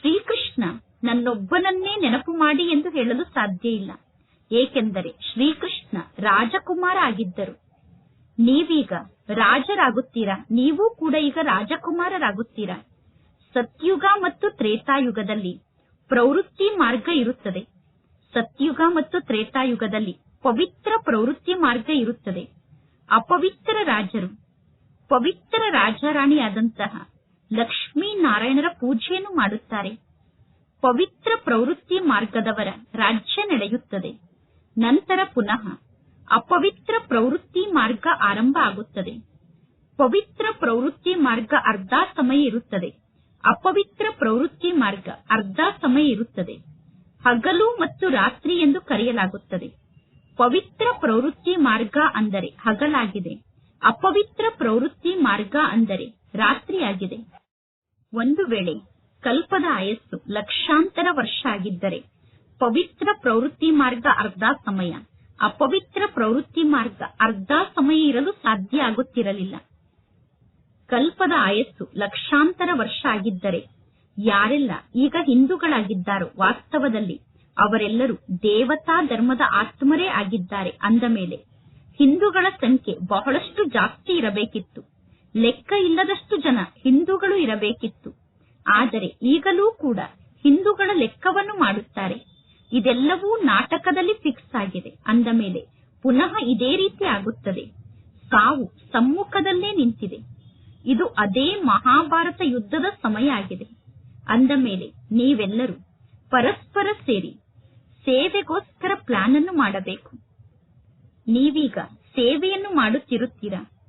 ಶ್ರೀಕೃಷ್ಣ ನನ್ನೊಬ್ಬನನ್ನೇ ನೆನಪು ಮಾಡಿ ಎಂದು ಹೇಳಲು ಸಾಧ್ಯ ಇಲ್ಲ. ಏಕೆಂದರೆ ಶ್ರೀಕೃಷ್ಣ ರಾಜಕುಮಾರ ಆಗಿದ್ದರು. ನೀವೀಗ ರಾಜರಾಗುತ್ತೀರಾ? ನೀವೂ ಕೂಡ ಈಗ ರಾಜಕುಮಾರರಾಗುತ್ತೀರಾ? ಸತ್ಯುಗ ಮತ್ತು ತ್ರೇತಾಯುಗದಲ್ಲಿ ಪ್ರವೃತ್ತಿ ಮಾರ್ಗ ಇರುತ್ತದೆ. ಸತ್ಯುಗ ಮತ್ತು ತ್ರೇತಾಯುಗದಲ್ಲಿ ಪವಿತ್ರ ಪ್ರವೃತ್ತಿ ಮಾರ್ಗ ಇರುತ್ತದೆ. ಅಪವಿತ್ರ ರಾಜರು ಪವಿತ್ರ ರಾಜಾರಾಣಿಯಾದಂತಹ ಲಕ್ಷ್ಮೀ ನಾರಾಯಣರ ಪೂಜೆಯನ್ನು ಮಾಡುತ್ತಾರೆ. ಪವಿತ್ರ ಪ್ರವೃತ್ತಿ ಮಾರ್ಗದವರ ರಾಜ್ಯ ನಡೆಯುತ್ತದೆ. ನಂತರ ಪುನಃ ಅಪವಿತ್ರ ಪ್ರವೃತ್ತಿ ಮಾರ್ಗ ಆರಂಭ ಆಗುತ್ತದೆ. ಪವಿತ್ರ ಪ್ರವೃತ್ತಿ ಮಾರ್ಗ ಅರ್ಧ ಸಮಯ ಇರುತ್ತದೆ. ಅಪವಿತ್ರ ಪ್ರವೃತ್ತಿ ಮಾರ್ಗ ಅರ್ಧ ಸಮಯ ಇರುತ್ತದೆ. ಹಗಲು ಮತ್ತು ರಾತ್ರಿ ಎಂದು ಕರೆಯಲಾಗುತ್ತದೆ. ಪವಿತ್ರ ಪ್ರವೃತ್ತಿ ಮಾರ್ಗ ಅಂದರೆ ಹಗಲಾಗಿದೆ. ಅಪವಿತ್ರ ಪ್ರವೃತ್ತಿ ಮಾರ್ಗ ಅಂದರೆ ರಾತ್ರಿಯಾಗಿದೆ. ಒಂದು ವೇಳೆ ಕಲ್ಪದ ಆಯಸ್ಸು ಲಕ್ಷಾಂತರ ವರ್ಷ ಆಗಿದ್ದರೆ ಪವಿತ್ರ ಪ್ರವೃತ್ತಿ ಮಾರ್ಗ ಅರ್ಧ ಸಮಯ, ಅಪವಿತ್ರ ಪ್ರವೃತ್ತಿ ಮಾರ್ಗ ಅರ್ಧ ಸಮಯ ಇರಲು ಸಾಧ್ಯ ಆಗುತ್ತಿರಲಿಲ್ಲ. ಕಲ್ಪದ ಆಯಸ್ಸು ಲಕ್ಷಾಂತರ ವರ್ಷ ಆಗಿದ್ದರೆ ಯಾರೆಲ್ಲ ಈಗ ಹಿಂದೂಗಳಾಗಿದ್ದಾರೋ ವಾಸ್ತವದಲ್ಲಿ ಅವರೆಲ್ಲರೂ ದೇವತಾ ಧರ್ಮದ ಆತ್ಮರೇ ಆಗಿದ್ದಾರೆ ಅಂದ ಮೇಲೆ ಹಿಂದೂಗಳ ಸಂಖ್ಯೆ ಬಹಳಷ್ಟು ಜಾಸ್ತಿ ಇರಬೇಕಿತ್ತು. ಲೆಕ್ಕ ಇಲ್ಲದಷ್ಟು ಜನ ಹಿಂದೂಗಳು ಇರಬೇಕಿತ್ತು. ಆದರೆ ಈಗಲೂ ಕೂಡ ಹಿಂದೂಗಳ ಲೆಕ್ಕವನ್ನು ಮಾಡುತ್ತಾರೆ. ಇದೆಲ್ಲವೂ ನಾಟಕದಲ್ಲಿ ಫಿಕ್ಸ್ ಆಗಿದೆ. ಅಂದ ಮೇಲೆ ಪುನಃ ಇದೇ ರೀತಿ ಆಗುತ್ತದೆ. ಸಾವು ಸಮ್ಮುಖದಲ್ಲೇ ನಿಂತಿದೆ. ಇದು ಅದೇ ಮಹಾಭಾರತ ಯುದ್ಧದ ಸಮಯ ಆಗಿದೆ. ಅಂದ ಮೇಲೆ ನೀವೆಲ್ಲರೂ ಪರಸ್ಪರ ಸೇರಿ ಸೇವೆಗೋಸ್ಕರ ಪ್ಲಾನ್ ಅನ್ನು ಮಾಡಬೇಕು. ನೀವೀಗ ಸೇವೆಯನ್ನು ಮಾಡುತ್ತಿರುತ್ತೀರಾ?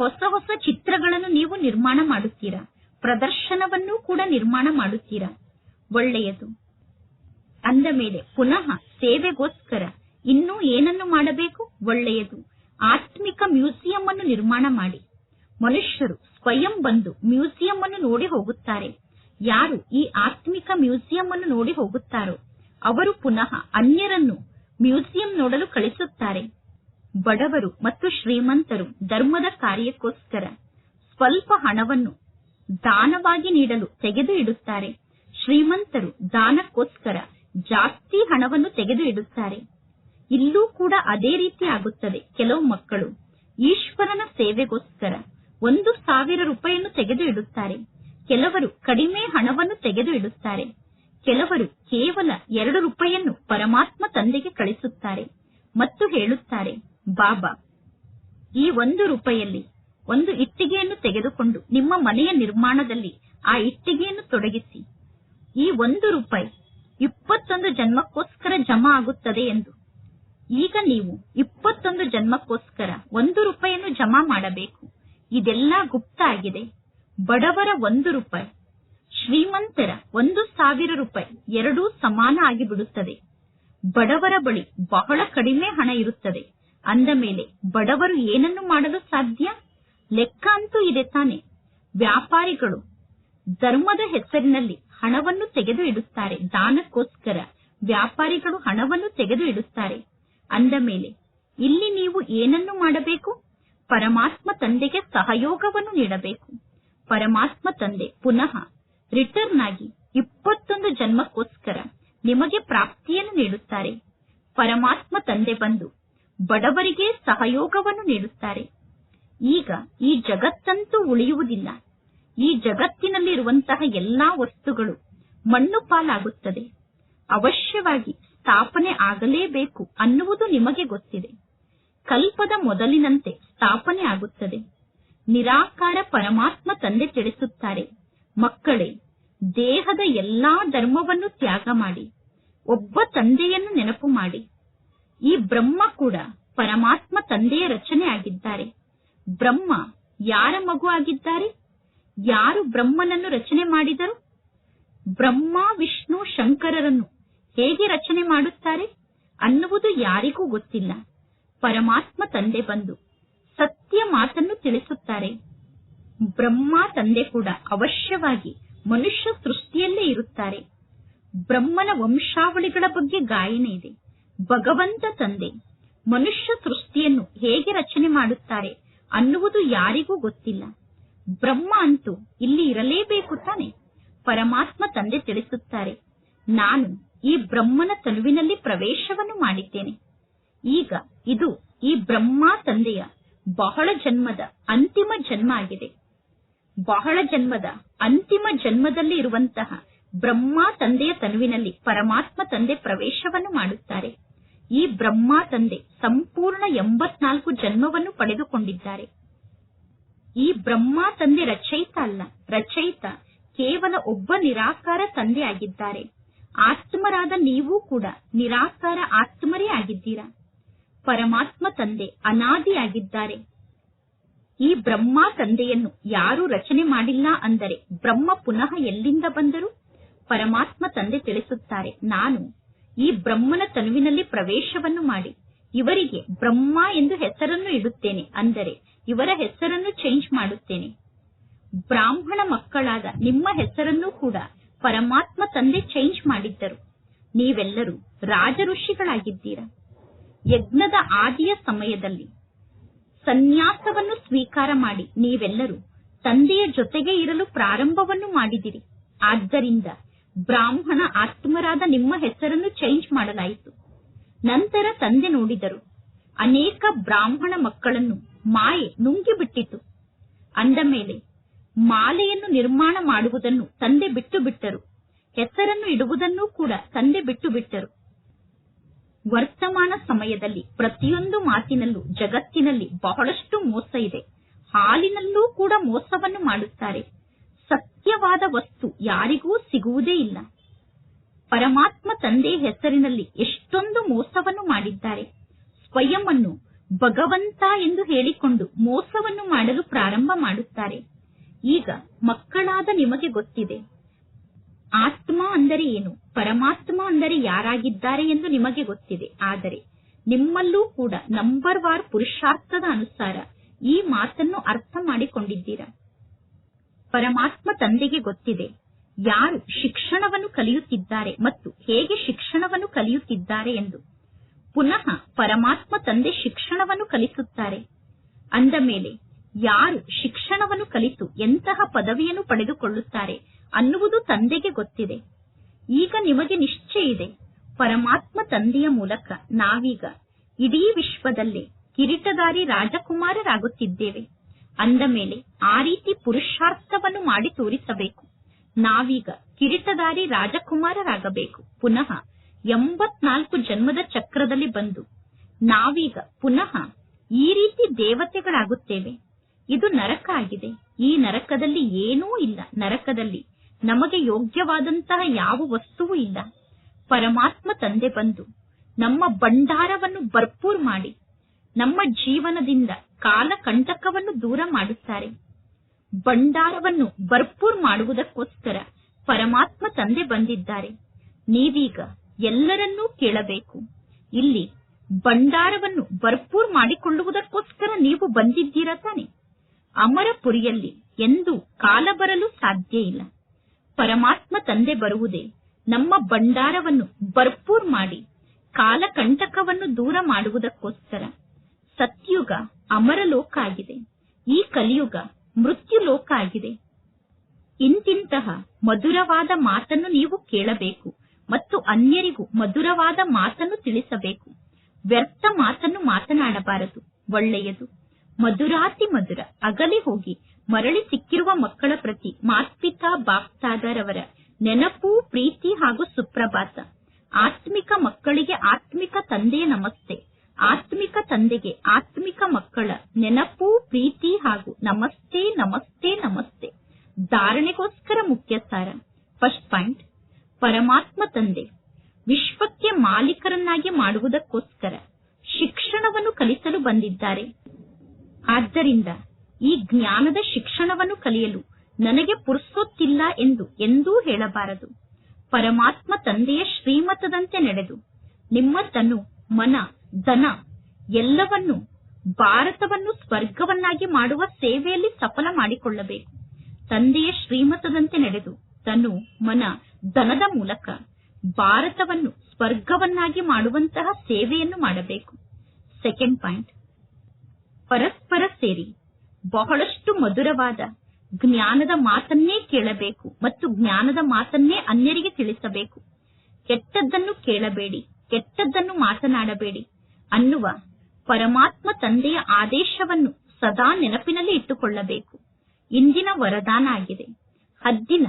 ಹೊಸ ಹೊಸ ಚಿತ್ರಗಳನ್ನು ನೀವು ನಿರ್ಮಾಣ ಮಾಡುತ್ತೀರಾ? ಪ್ರದರ್ಶನವನ್ನು ಕೂಡ ನಿರ್ಮಾಣ ಮಾಡುತ್ತೀರಾ? ಒಳ್ಳೆಯದು. ಅಂದ ಮೇಲೆ ಪುನಃ ಸೇವೆಗೋಸ್ಕರ ಇನ್ನೂ ಏನನ್ನು ಮಾಡಬೇಕು? ಒಳ್ಳೆಯದು. ಆತ್ಮಿಕ ಮ್ಯೂಸಿಯಂ ಅನ್ನು ನಿರ್ಮಾಣ ಮಾಡಿ. ಮನುಷ್ಯರು ಸ್ವಯಂ ಬಂದು ಮ್ಯೂಸಿಯಂ ಅನ್ನು ನೋಡಿ ಹೋಗುತ್ತಾರೆ. ಯಾರು ಈ ಆತ್ಮಿಕ ಮ್ಯೂಸಿಯಂ ಅನ್ನು ನೋಡಿ ಹೋಗುತ್ತಾರೋ, ಅವರು ಪುನಃ ಅನ್ಯರನ್ನು ಮ್ಯೂಸಿಯಂ ನೋಡಲು ಕಳಿಸುತ್ತಾರೆ. ಬಡವರು ಮತ್ತು ಶ್ರೀಮಂತರು ಧರ್ಮದ ಕಾರ್ಯಕ್ಕೋಸ್ಕರ ಸ್ವಲ್ಪ ಹಣವನ್ನು ದಾನವಾಗಿ ನೀಡಲು ತೆಗೆದು ಇಡುತ್ತಾರೆ ಶ್ರೀಮಂತರು ದಾನಕ್ಕೋಸ್ಕರ ಜಾಸ್ತಿ ಹಣವನ್ನು ತೆಗೆದು ಇಡುತ್ತಾರೆ ಇಲ್ಲೂ ಕೂಡ ಅದೇ ರೀತಿ ಆಗುತ್ತದೆ. ಕೆಲವು ಮಕ್ಕಳು ಈಶ್ವರನ ಸೇವೆಗೋಸ್ಕರ ಒಂದು ಸಾವಿರ ರೂಪಾಯಿಯನ್ನು ತೆಗೆದು ಇಡುತ್ತಾರೆ ಕೆಲವರು ಕಡಿಮೆ ಹಣವನ್ನು ತೆಗೆದು ಇಡುತ್ತಾರೆ ಕೆಲವರು ಕೇವಲ ಎರಡು ರೂಪಾಯಿಯನ್ನು ಪರಮಾತ್ಮ ತಂದೆಗೆ ಕಳಿಸುತ್ತಾರೆ ಮತ್ತು ಹೇಳುತ್ತಾರೆ ಬಾಬಾ. ಈ ಒಂದು ರೂಪಾಯಿಯಲ್ಲಿ ಒಂದು ಇಟ್ಟಿಗೆಯನ್ನು ತೆಗೆದುಕೊಂಡು ನಿಮ್ಮ ಮನೆಯ ನಿರ್ಮಾಣದಲ್ಲಿ ಆ ಇಟ್ಟಿಗೆಯನ್ನು ತೊಡಗಿಸಿ. ಈ ಒಂದು ರೂಪಾಯಿ ಇಪ್ಪತ್ತೊಂದು ಜನ್ಮಕ್ಕೋಸ್ಕರ ಜಮಾ ಆಗುತ್ತದೆ ಎಂದು. ಈಗ ನೀವು ಇಪ್ಪತ್ತೊಂದು ಜನ್ಮಕ್ಕೋಸ್ಕರ ಒಂದು ರೂಪಾಯಿಯನ್ನು ಜಮಾ ಮಾಡಬೇಕು. ಇದೆಲ್ಲ ಗುಪ್ತ ಆಗಿದೆ. ಬಡವರ ಒಂದು ರೂಪಾಯಿ, ಶ್ರೀಮಂತರ ಒಂದು ಸಾವಿರ ರೂಪಾಯಿ ಎರಡೂ ಸಮಾನ ಆಗಿಬಿಡುತ್ತದೆ. ಬಡವರ ಬಳಿ ಬಹಳ ಕಡಿಮೆ ಹಣ ಇರುತ್ತದೆ. ಅಂದ ಮೇಲೆ ಬಡವರು ಏನನ್ನು ಮಾಡಲು ಸಾಧ್ಯ? ಲೆಕ್ಕ ಅಂತೂ ಇದೆ ತಾನೆ. ವ್ಯಾಪಾರಿಗಳು ಧರ್ಮದ ಹೆಸರಿನಲ್ಲಿ ಹಣವನ್ನು ತೆಗೆದು ಇಡುತ್ತಾರೆ ದಾನಕ್ಕೋಸ್ಕರ ವ್ಯಾಪಾರಿಗಳು ಹಣವನ್ನು ತೆಗೆದು ಇಡುತ್ತಾರೆ ಅಂದ ಮೇಲೆ ಇಲ್ಲಿ ನೀವು ಏನನ್ನು ಮಾಡಬೇಕು? ಪರಮಾತ್ಮ ತಂದೆಗೆ ಸಹಯೋಗವನ್ನು ನೀಡಬೇಕು. ಪರಮಾತ್ಮ ತಂದೆ ಪುನಃ ರಿಟರ್ನ್ ಆಗಿ ಇಪ್ಪತ್ತೊಂದು ಜನ್ಮಕ್ಕೋಸ್ಕರ ನಿಮಗೆ ಪ್ರಾಪ್ತಿಯನ್ನು ನೀಡುತ್ತಾರೆ. ಪರಮಾತ್ಮ ತಂದೆ ಬಂದು ಬಡವರಿಗೆ ಸಹಯೋಗವನ್ನು ನೀಡುತ್ತಾರೆ. ಈಗ ಈ ಜಗತ್ತಂತೂ ಉಳಿಯುವುದಿಲ್ಲ. ಈ ಜಗತ್ತಿನಲ್ಲಿರುವಂತಹ ಎಲ್ಲಾ ವಸ್ತುಗಳು ಮಣ್ಣು ಪಾಲಾಗುತ್ತದೆ. ಅವಶ್ಯವಾಗಿ ಸ್ಥಾಪನೆ ಆಗಲೇಬೇಕು ಅನ್ನುವುದು ನಿಮಗೆ ಗೊತ್ತಿದೆ. ಕಲ್ಪದ ಮೊದಲಿನಂತೆ ಸ್ಥಾಪನೆ ಆಗುತ್ತದೆ. ನಿರಾಕಾರ ಪರಮಾತ್ಮ ತಂದೆ ತಿಳಿಸುತ್ತಾರೆ, ಮಕ್ಕಳೇ, ದೇಹದ ಎಲ್ಲಾ ಧರ್ಮವನ್ನು ತ್ಯಾಗ ಮಾಡಿ, ಒಬ್ಬ ತಂದೆಯನ್ನು ನೆನಪು ಮಾಡಿ ಈ ಬ್ರಹ್ಮ ಕೂಡ ಪರಮಾತ್ಮ ತಂದೆಯ ರಚನೆ ಆಗಿದ್ದಾರೆ. ಬ್ರಹ್ಮ ಯಾರ ಮಗು ಆಗಿದ್ದಾರೆ? ಯಾರು ಬ್ರಹ್ಮನನ್ನು ರಚನೆ ಮಾಡಿದರು? ಬ್ರಹ್ಮ, ವಿಷ್ಣು, ಶಂಕರರನ್ನು ಹೇಗೆ ರಚನೆ ಮಾಡುತ್ತಾರೆ ಅನ್ನುವುದು ಯಾರಿಗೂ ಗೊತ್ತಿಲ್ಲ. ಪರಮಾತ್ಮ ತಂದೆ ಬಂದು ಸತ್ಯ ಮಾತನ್ನು ತಿಳಿಸುತ್ತಾರೆ. ಬ್ರಹ್ಮ ತಂದೆ ಕೂಡ ಅವಶ್ಯವಾಗಿ ಮನುಷ್ಯ ಸೃಷ್ಟಿಯಲ್ಲೇ ಇರುತ್ತಾರೆ. ಬ್ರಹ್ಮನ ವಂಶಾವಳಿಗಳ ಬಗ್ಗೆ ಗಾಯನ ಇದೆ. ಭಗವಂತ ತಂದೆ. ಮನುಷ್ಯ ಸೃಷ್ಟಿಯನ್ನು ಹೇಗೆ ರಚನೆ ಮಾಡುತ್ತಾರೆ ಅನ್ನುವುದು ಯಾರಿಗೂ ಗೊತ್ತಿಲ್ಲ. ಬ್ರಹ್ಮ ಅಂತೂ ಇಲ್ಲಿ ಇರಲೇಬೇಕು ತಾನೆ? ಪರಮಾತ್ಮ ತಂದೆ ತಿಳಿಸುತ್ತಾರೆ, ನಾನು ಈ ಬ್ರಹ್ಮನ ತನುವಿನಲ್ಲಿ ಪ್ರವೇಶವನ್ನು ಮಾಡಿದ್ದೇನೆ. ಈಗ ಇದು ಈ ಬ್ರಹ್ಮ ತಂದೆಯ ಬಹಳ ಜನ್ಮದ ಅಂತಿಮ ಜನ್ಮ ಆಗಿದೆ. ಬಹಳ ಜನ್ಮದ ಅಂತಿಮ ಜನ್ಮದಲ್ಲಿ ಇರುವಂತಹ ಬ್ರಹ್ಮ ತಂದೆಯ ತನುವಿನಲ್ಲಿ ಪರಮಾತ್ಮ ತಂದೆ ಪ್ರವೇಶವನ್ನು ಮಾಡುತ್ತಾರೆ. ಈ ಬ್ರಹ್ಮ ತಂದೆ ಸಂಪೂರ್ಣ ಎಂಬತ್ನಾಲ್ಕು ಜನ್ಮವನ್ನು ಪಡೆದುಕೊಂಡಿದ್ದಾರೆ. ಈ ಬ್ರಹ್ಮ ತಂದೆ ರಚಯಿತ ಅಲ್ಲ, ರಚಯಿತ, ಕೇವಲ ಒಬ್ಬ ನಿರಾಕಾರ ತಂದೆ ಆಗಿದ್ದಾರೆ. ಆತ್ಮರಾದ ನೀವು ಕೂಡ ನಿರಾಕಾರ ಆತ್ಮರೇ ಆಗಿದ್ದೀರಾ? ಪರಮಾತ್ಮ ತಂದೆ ಅನಾದಿಯಾಗಿದ್ದಾರೆ. ಈ ಬ್ರಹ್ಮ ತಂದೆಯನ್ನು ಯಾರು ರಚನೆ ಮಾಡಿಲ್ಲ ಅಂದರೆ ಬ್ರಹ್ಮ ಪುನಃ ಎಲ್ಲಿಂದ ಬಂದರು? ಪರಮಾತ್ಮ ತಂದೆ ತಿಳಿಸುತ್ತಾರೆ, ನಾನು ಈ ಬ್ರಹ್ಮನ ತನುವಿನಲ್ಲಿ ಪ್ರವೇಶವನ್ನು ಮಾಡಿ. ಇವರಿಗೆ ಬ್ರಹ್ಮ ಎಂದು ಹೆಸರನ್ನು ಇಡುತ್ತೇನೆ ಅಂದರೆ ಇವರ ಹೆಸರನ್ನು ಚೇಂಜ್ ಮಾಡುತ್ತೇನೆ. ಬ್ರಾಹ್ಮಣ ಮಕ್ಕಳಾದ ನಿಮ್ಮ ಹೆಸರನ್ನು ಕೂಡ ಪರಮಾತ್ಮ ತಂದೆ ಚೇಂಜ್ ಮಾಡಿದ್ದರು. ನೀವೆಲ್ಲರೂ ರಾಜ ಋಷಿಗಳಾಗಿದ್ದೀರಾ ಯಜ್ಞದ ಆದಿಯ ಸಮಯದಲ್ಲಿ ಸನ್ಯಾಸವನ್ನು ಸ್ವೀಕಾರ ಮಾಡಿ ನೀವೆಲ್ಲರೂ ತಂದೆಯ ಜೊತೆಗೆ ಇರಲು ಪ್ರಾರಂಭವನ್ನು ಮಾಡಿದಿರಿ. ಆದ್ದರಿಂದ ಬ್ರಾಹ್ಮಣ ಆತ್ಮರಾದ ನಿಮ್ಮ ಹೆಸರನ್ನು ಚೇಂಜ್ ಮಾಡಲಾಯಿತು. ನಂತರ ತಂದೆ ನೋಡಿದರು. ಅನೇಕ ಬ್ರಾಹ್ಮಣ ಮಕ್ಕಳನ್ನು ಮಾಯೆ ನುಂಗಿಬಿಟ್ಟಿತು ಅಂದ ಮೇಲೆ ಮಾಲೆಯನ್ನು ನಿರ್ಮಾಣ ಮಾಡುವುದನ್ನು ತಂದೆ ಬಿಟ್ಟು ಬಿಟ್ಟರು. ಹೆಸರನ್ನು ಇಡುವುದನ್ನು ಕೂಡ ತಂದೆ ಬಿಟ್ಟು ಬಿಟ್ಟರು. ವರ್ತಮಾನ ಸಮಯದಲ್ಲಿ ಪ್ರತಿಯೊಂದು ಮಾತಿನಲ್ಲೂ ಜಗತ್ತಿನಲ್ಲಿ ಬಹಳಷ್ಟು ಮೋಸ ಇದೆ. ಹಾಲಿನಲ್ಲೂ ಕೂಡ ಮೋಸವನ್ನು ಮಾಡುತ್ತಾರೆ. ಸತ್ಯವಾದ ವಸ್ತು ಯಾರಿಗೂ ಸಿಗುವುದೇ ಇಲ್ಲ. ಪರಮಾತ್ಮ ತಂದೆ ಹೆಸರಿನಲ್ಲಿ ಎಷ್ಟೊಂದು ಮೋಸವನ್ನು ಮಾಡಿದ್ದಾರೆ. ಸ್ವಯಂ ಅನ್ನು ಭಗವಂತ ಎಂದು ಹೇಳಿಕೊಂಡು ಮೋಸವನ್ನು ಮಾಡಲು ಪ್ರಾರಂಭ ಮಾಡುತ್ತಾರೆ. ಈಗ ಮಕ್ಕಳಾದ ನಿಮಗೆ ಗೊತ್ತಿದೆ. ಆತ್ಮ ಅಂದರೆ ಏನು? ಪರಮಾತ್ಮ ಅಂದರೆ ಯಾರಾಗಿದ್ದಾರೆ ಎಂದು ನಿಮಗೆ ಗೊತ್ತಿದೆ. ಆದರೆ ನಿಮ್ಮಲ್ಲೂ ಕೂಡ ನಂಬರ್ ವಾರ್ ಪುರುಷಾರ್ಥದ ಅನುಸಾರ ಈ ಮಾತನ್ನು ಅರ್ಥ ಮಾಡಿಕೊಂಡಿದ್ದೀರಾ? ಪರಮಾತ್ಮ ತಂದೆಗೆ ಗೊತ್ತಿದೆ. ಯಾರು ಶಿಕ್ಷಣವನ್ನು ಕಲಿಯುತ್ತಿದ್ದಾರೆ ಮತ್ತು ಹೇಗೆ ಶಿಕ್ಷಣವನ್ನು ಕಲಿಯುತ್ತಿದ್ದಾರೆ ಎಂದು. ಪುನಃ ಪರಮಾತ್ಮ ತಂದೆ ಶಿಕ್ಷಣವನ್ನು ಕಲಿಸುತ್ತಾರೆ. ಅಂದ ಮೇಲೆ, ಯಾರು ಶಿಕ್ಷಣವನ್ನು ಕಲಿತು ಎಂತಹ ಪದವಿಯನ್ನು ಪಡೆದುಕೊಳ್ಳುತ್ತಾರೆ ಅನ್ನುವುದು ತಂದೆಗೆ ಗೊತ್ತಿದೆ. ಈಗ ನಿಮಗೆ ನಿಶ್ಚಯ ಇದೆ. ಪರಮಾತ್ಮ ತಂದೆಯ ಮೂಲಕ ನಾವೀಗ ಇಡೀ ವಿಶ್ವದಲ್ಲೇ ಕಿರೀಟದಾರಿ ರಾಜಕುಮಾರರಾಗುತ್ತಿದ್ದೇವೆ. ಅಂದ ಮೇಲೆ ಆ ರೀತಿ ಪುರುಷಾರ್ಥವನ್ನು ಮಾಡಿ ತೋರಿಸಬೇಕು. ನಾವೀಗ ಕಿರೀಟದಾರಿ ರಾಜಕುಮಾರರಾಗಬೇಕು. ಪುನಃ ಎಂಬತ್ನಾಲ್ಕು ಜನ್ಮದ ಚಕ್ರದಲ್ಲಿ ಬಂದು ನಾವೀಗ ಪುನಃ ಈ ರೀತಿ ದೇವತೆಗಳಾಗುತ್ತೇವೆ. ಇದು ನರಕ ಆಗಿದೆ. ಈ ನರಕದಲ್ಲಿ ಏನೂ ಇಲ್ಲ. ನರಕದಲ್ಲಿ ನಮಗೆ ಯೋಗ್ಯವಾದಂತಹ ಯಾವ ವಸ್ತುವೂ ಇಲ್ಲ. ಪರಮಾತ್ಮ ತಂದೆ ಬಂದು ನಮ್ಮ ಭಂಡಾರವನ್ನು ಭರ್ಪೂರ್ ಮಾಡಿ ನಮ್ಮ ಜೀವನದಿಂದ ಕಾಲಕಂಟಕವನ್ನು ದೂರ ಮಾಡುತ್ತಾರೆ. ಭಂಡಾರವನ್ನು ಭರ್ಪೂರ್ ಮಾಡುವುದಕ್ಕೋಸ್ಕರ ಪರಮಾತ್ಮ ತಂದೆ ಬಂದಿದ್ದಾರೆ. ನೀವೀಗ ಎಲ್ಲರನ್ನೂ ಕೇಳಬೇಕು. ಇಲ್ಲಿ ಭಂಡಾರವನ್ನು ಭರ್ಪೂರ್ ಮಾಡಿಕೊಳ್ಳುವುದಕ್ಕೋಸ್ಕರ ನೀವು ಬಂದಿದ್ದೀರಾ ತಾನೆ? ಅಮರಪುರಿಯಲ್ಲಿ ಎಂದು ಕಾಲ ಬರಲು ಸಾಧ್ಯ ಇಲ್ಲ. ಪರಮಾತ್ಮ ತಂದೆ ಬರುವುದೇ ನಮ್ಮ ಭಂಡಾರವನ್ನು ಭರ್ಪೂರ್ ಮಾಡಿ ಕಾಲಕಂಟಕವನ್ನು ದೂರ ಮಾಡುವುದಕ್ಕೋಸ್ಕರ. ಸತ್ಯುಗ ಅಮರಲೋಕ ಆಗಿದೆ ಈ ಕಲಿಯುಗ ಮೃತ್ಯು ಲೋಕ ಆಗಿದೆ ಇಂತಿಂತಹ ಮಧುರವಾದ ಮಾತನ್ನು ನೀವು ಕೇಳಬೇಕು ಮತ್ತು ಅನ್ಯರಿಗೂ ಮಧುರವಾದ ಮಾತನ್ನು ತಿಳಿಸಬೇಕು. ವ್ಯರ್ಥ ಮಾತನ್ನು ಮಾತನಾಡಬಾರದು, ಒಳ್ಳೆಯದು. ಮಧುರಾತಿ ಮಧುರ, ಅಗಲಿ ಹೋಗಿ, ಮರಳಿ ಸಿಕ್ಕಿರುವ ಮಕ್ಕಳ ಪ್ರತಿ ಮಾತ್ಪಿತಾ ಬಾಪ್ತಾದರವರ ನೆನಪು, ಪ್ರೀತಿ ಹಾಗೂ ಸುಪ್ರಭಾತ. ಆತ್ಮಿಕ ಮಕ್ಕಳಿಗೆ ಆತ್ಮಿಕ ತಂದೆಯ ನಮಸ್ತೆ. ತಂದೆಗೆ ಆತ್ಮಿಕ ಮಕ್ಕಳ ನೆನಪು, ಪ್ರೀತಿ ಹಾಗೂ ನಮಸ್ತೆ ನಮಸ್ತೆ ನಮಸ್ತೆ. ಧಾರಣೆಗೋಸ್ಕರ ಮುಖ್ಯ ಸಾರ. ಫಸ್ಟ್ ಪಾಯಿಂಟ್ ಪರಮಾತ್ಮ ತಂದೆ. ವಿಶ್ವಕ್ಕೆ ಮಾಲೀಕರನ್ನಾಗಿ ಮಾಡುವುದಕ್ಕೋಸ್ಕರ ಶಿಕ್ಷಣವನ್ನು ಕಲಿಸಲು ಬಂದಿದ್ದಾರೆ. ಆದ್ದರಿಂದ ಈ ಜ್ಞಾನದ ಶಿಕ್ಷಣವನ್ನು ಕಲಿಯಲು ನನಗೆ ಪುರುಸೊತ್ತಿಲ್ಲ ಎಂದು ಎಂದೂ ಹೇಳಬಾರದು. ಪರಮಾತ್ಮ ತಂದೆಯ ಶ್ರೀಮತದಂತೆ ನಡೆದು ನಿಮ್ಮ ತನು ಮನ, ಧನ ಎಲ್ಲವನ್ನು, ಭಾರತವನ್ನು ಸ್ವರ್ಗವನ್ನಾಗಿ ಮಾಡುವ ಸೇವೆಯಲ್ಲಿ ಸಫಲ ಮಾಡಿಕೊಳ್ಳಬೇಕು. ತಂದೆಯ ಶ್ರೀಮತದಂತೆ ನಡೆದು, ತನು ಮನ ಧನದ ಮೂಲಕ ಭಾರತವನ್ನು ಸ್ವರ್ಗವನ್ನಾಗಿ ಮಾಡುವಂತಹ ಸೇವೆಯನ್ನು ಮಾಡಬೇಕು. ಸೆಕೆಂಡ್ ಪಾಯಿಂಟ್ ಪರಸ್ಪರ ಸೇರಿ ಬಹಳಷ್ಟು ಮಧುರವಾದ ಜ್ಞಾನದ ಮಾತನ್ನೇ ಕೇಳಬೇಕು ಮತ್ತು ಜ್ಞಾನದ ಮಾತನ್ನೇ ಅನ್ಯರಿಗೆ ತಿಳಿಸಬೇಕು. ಕೆಟ್ಟದ್ದನ್ನು ಕೇಳಬೇಡಿ, ಕೆಟ್ಟದ್ದನ್ನು ಮಾತನಾಡಬೇಡಿ ಅನ್ನುವ ಪರಮಾತ್ಮ ತಂದೆಯ ಆದೇಶವನ್ನು ಸದಾ ನೆನಪಿನಲ್ಲಿ ಇಟ್ಟುಕೊಳ್ಳಬೇಕು. ಇಂದಿನ ವರದಾನ ಆಗಿದೆ. ಹದ್ದಿನ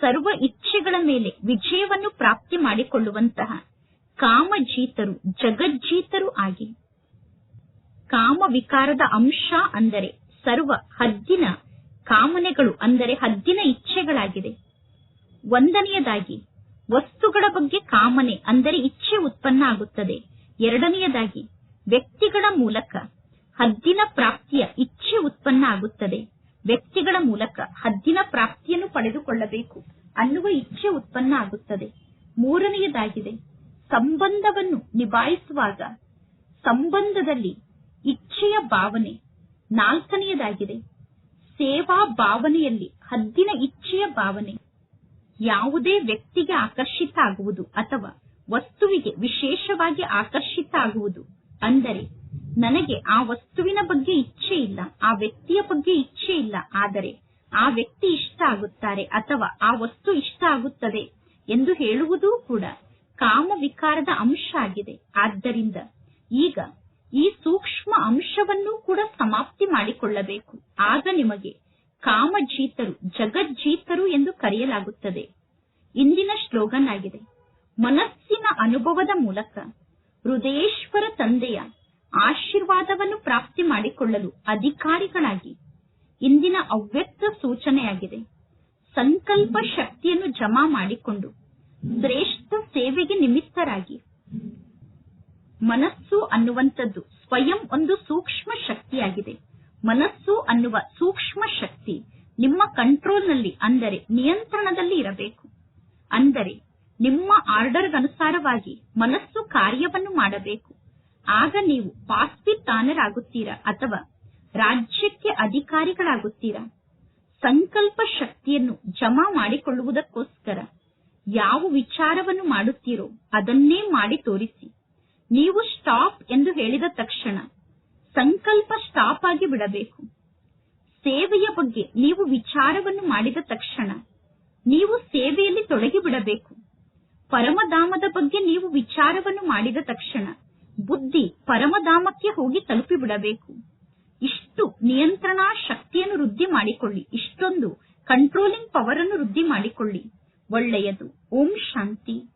ಸರ್ವ ಇಚ್ಛೆಗಳ ಮೇಲೆ ವಿಜಯವನ್ನು ಪ್ರಾಪ್ತಿ ಮಾಡಿಕೊಳ್ಳುವಂತಹ ಕಾಮಜೀತರು ಜಗಜ್ಜೀತರು ಆಗಿ. ಕಾಮ ವಿಕಾರದ ಅಂಶ ಅಂದರೆ ಸರ್ವ ಹದ್ದಿನ ಕಾಮನೆಗಳು ಅಂದರೆ ಹದ್ದಿನ ಇಚ್ಛೆಗಳಾಗಿದೆ. ಒಂದನೆಯದಾಗಿ ವಸ್ತುಗಳ ಬಗ್ಗೆ ಕಾಮನೆ ಅಂದರೆ ಇಚ್ಛೆ ಉತ್ಪನ್ನ ಆಗುತ್ತದೆ. ಎರಡನೆಯದಾಗಿ ವ್ಯಕ್ತಿಗಳ ಮೂಲಕ ಹದ್ದಿನ ಪ್ರಾಪ್ತಿಯ ಇಚ್ಛೆ ಉತ್ಪನ್ನ ಆಗುತ್ತದೆ. ವ್ಯಕ್ತಿಗಳ ಮೂಲಕ ಹದ್ದಿನ ಪ್ರಾಪ್ತಿಯನ್ನು ಪಡೆದುಕೊಳ್ಳಬೇಕು. ಅನ್ನುವ ಇಚ್ಛೆ ಉತ್ಪನ್ನ ಆಗುತ್ತದೆ. ಮೂರನೆಯದಾಗಿದೆ, ಸಂಬಂಧವನ್ನು ನಿಭಾಯಿಸುವಾಗ ಸಂಬಂಧದಲ್ಲಿ ಇಚ್ಛೆಯ ಭಾವನೆ. ನಾಲ್ಕನೆಯದಾಗಿದೆ, ಸೇವಾ ಭಾವನೆಯಲ್ಲಿ ಹದ್ದಿನ ಇಚ್ಛೆಯ ಭಾವನೆ. ಯಾವುದೇ ವ್ಯಕ್ತಿಗೆ ಆಕರ್ಷಿತ ಆಗುವುದು ಅಥವಾ ವಸ್ತುವಿಗೆ ವಿಶೇಷವಾಗಿ ಆಕರ್ಷಿತ ಆಗುವುದು. ಅಂದರೆ ನನಗೆ ಆ ವಸ್ತುವಿನ ಬಗ್ಗೆ ಇಚ್ಛೆ ಇಲ್ಲ, ಆ ವ್ಯಕ್ತಿಯ ಬಗ್ಗೆ ಇಚ್ಛೆ ಇಲ್ಲ, ಆದರೆ ಆ ವ್ಯಕ್ತಿ ಇಷ್ಟ ಆಗುತ್ತಾರೆ ಅಥವಾ ಆ ವಸ್ತು ಇಷ್ಟ ಆಗುತ್ತದೆ ಎಂದು ಹೇಳುವುದೂ ಕೂಡ ಕಾಮ ವಿಕಾರದ ಅಂಶ ಆಗಿದೆ. ಆದ್ದರಿಂದ ಈಗ ಈ ಸೂಕ್ಷ್ಮ ಅಂಶವನ್ನು ಕೂಡ ಸಮಾಪ್ತಿ ಮಾಡಿಕೊಳ್ಳಬೇಕು. ಆಗ ನಿಮಗೆ ಕಾಮಜೀತರು, ಜಗಜ್ಜೀತರು ಎಂದು ಕರೆಯಲಾಗುತ್ತದೆ. ಇಂದಿನ ಶ್ಲೋಗನ್ ಆಗಿದೆ ಮನಸ್ಸಿನ ಅನುಭವದ ಮೂಲಕ ಹೃದಯೇಶ್ವರ ತಂದೆಯ ಆಶೀರ್ವಾದವನ್ನು ಪ್ರಾಪ್ತಿ ಮಾಡಿಕೊಳ್ಳಲು ಅಧಿಕಾರಿಗಳಾಗಿ ಇಂದಿನ ಅವ್ಯಕ್ತ ಸೂಚನೆಯಾಗಿದೆ. ಸಂಕಲ್ಪ ಶಕ್ತಿಯನ್ನು ಜಮಾ ಮಾಡಿಕೊಂಡು ಶ್ರೇಷ್ಠ ಸೇವೆಗೆ ನಿಮಿತ್ತರಾಗಿ ಮನಸ್ಸು ಅನ್ನುವಂಥದ್ದು ಸ್ವಯಂ ಒಂದು ಸೂಕ್ಷ್ಮ ಶಕ್ತಿಯಾಗಿದೆ. ಮನಸ್ಸು ಅನ್ನುವ ಸೂಕ್ಷ್ಮ ಶಕ್ತಿ ನಿಮ್ಮ ಕಂಟ್ರೋಲ್ನಲ್ಲಿ ಅಂದರೆ ನಿಯಂತ್ರಣದಲ್ಲಿ ಇರಬೇಕು. ಅಂದರೆ ನಿಮ್ಮ ಆರ್ಡರ್ಗನುಸಾರವಾಗಿ ಮನಸ್ಸು ಕಾರ್ಯವನ್ನು ಮಾಡಬೇಕು. ಆಗ ನೀವು ಪಾಸ್ಪಿತಾನರಾಗುತ್ತೀರಾ ಅಥವಾ ರಾಜ್ಯಕ್ಕೆ ಅಧಿಕಾರಿಗಳಾಗುತ್ತೀರಾ? ಸಂಕಲ್ಪ ಶಕ್ತಿಯನ್ನು ಜಮಾ ಮಾಡಿಕೊಳ್ಳುವುದಕ್ಕೋಸ್ಕರ ಯಾವ ವಿಚಾರವನ್ನು ಮಾಡುತ್ತೀರೋ ಅದನ್ನೇ ಮಾಡಿ ತೋರಿಸಿ. ನೀವು ಸ್ಟಾಪ್ ಎಂದು ಹೇಳಿದ ತಕ್ಷಣ ಸಂಕಲ್ಪ ಸ್ಟಾಪ್ ಆಗಿ ಬಿಡಬೇಕು. ಸೇವೆಯ ಬಗ್ಗೆ ನೀವು ವಿಚಾರವನ್ನು ಮಾಡಿದ ತಕ್ಷಣ ನೀವು ಸೇವೆಯಲ್ಲಿ ತೊಡಗಿ ಬಿಡಬೇಕು ಪರಮಧಾಮದ ಬಗ್ಗೆ ನೀವು ವಿಚಾರವನ್ನು ಮಾಡಿದ ತಕ್ಷಣ ಬುದ್ಧಿ ಪರಮಧಾಮಕ್ಕೆ ಹೋಗಿ ತಲುಪಿ ಬಿಡಬೇಕು ಇಷ್ಟು ನಿಯಂತ್ರಣಾ ಶಕ್ತಿಯನ್ನು ವೃದ್ಧಿ ಮಾಡಿಕೊಳ್ಳಿ. ಇಷ್ಟೊಂದು ಕಂಟ್ರೋಲಿಂಗ್ ಪವರ್ ಅನ್ನು ವೃದ್ಧಿ ಮಾಡಿಕೊಳ್ಳಿ. ಒಳ್ಳೆಯದು. ಓಂ ಶಾಂತಿ.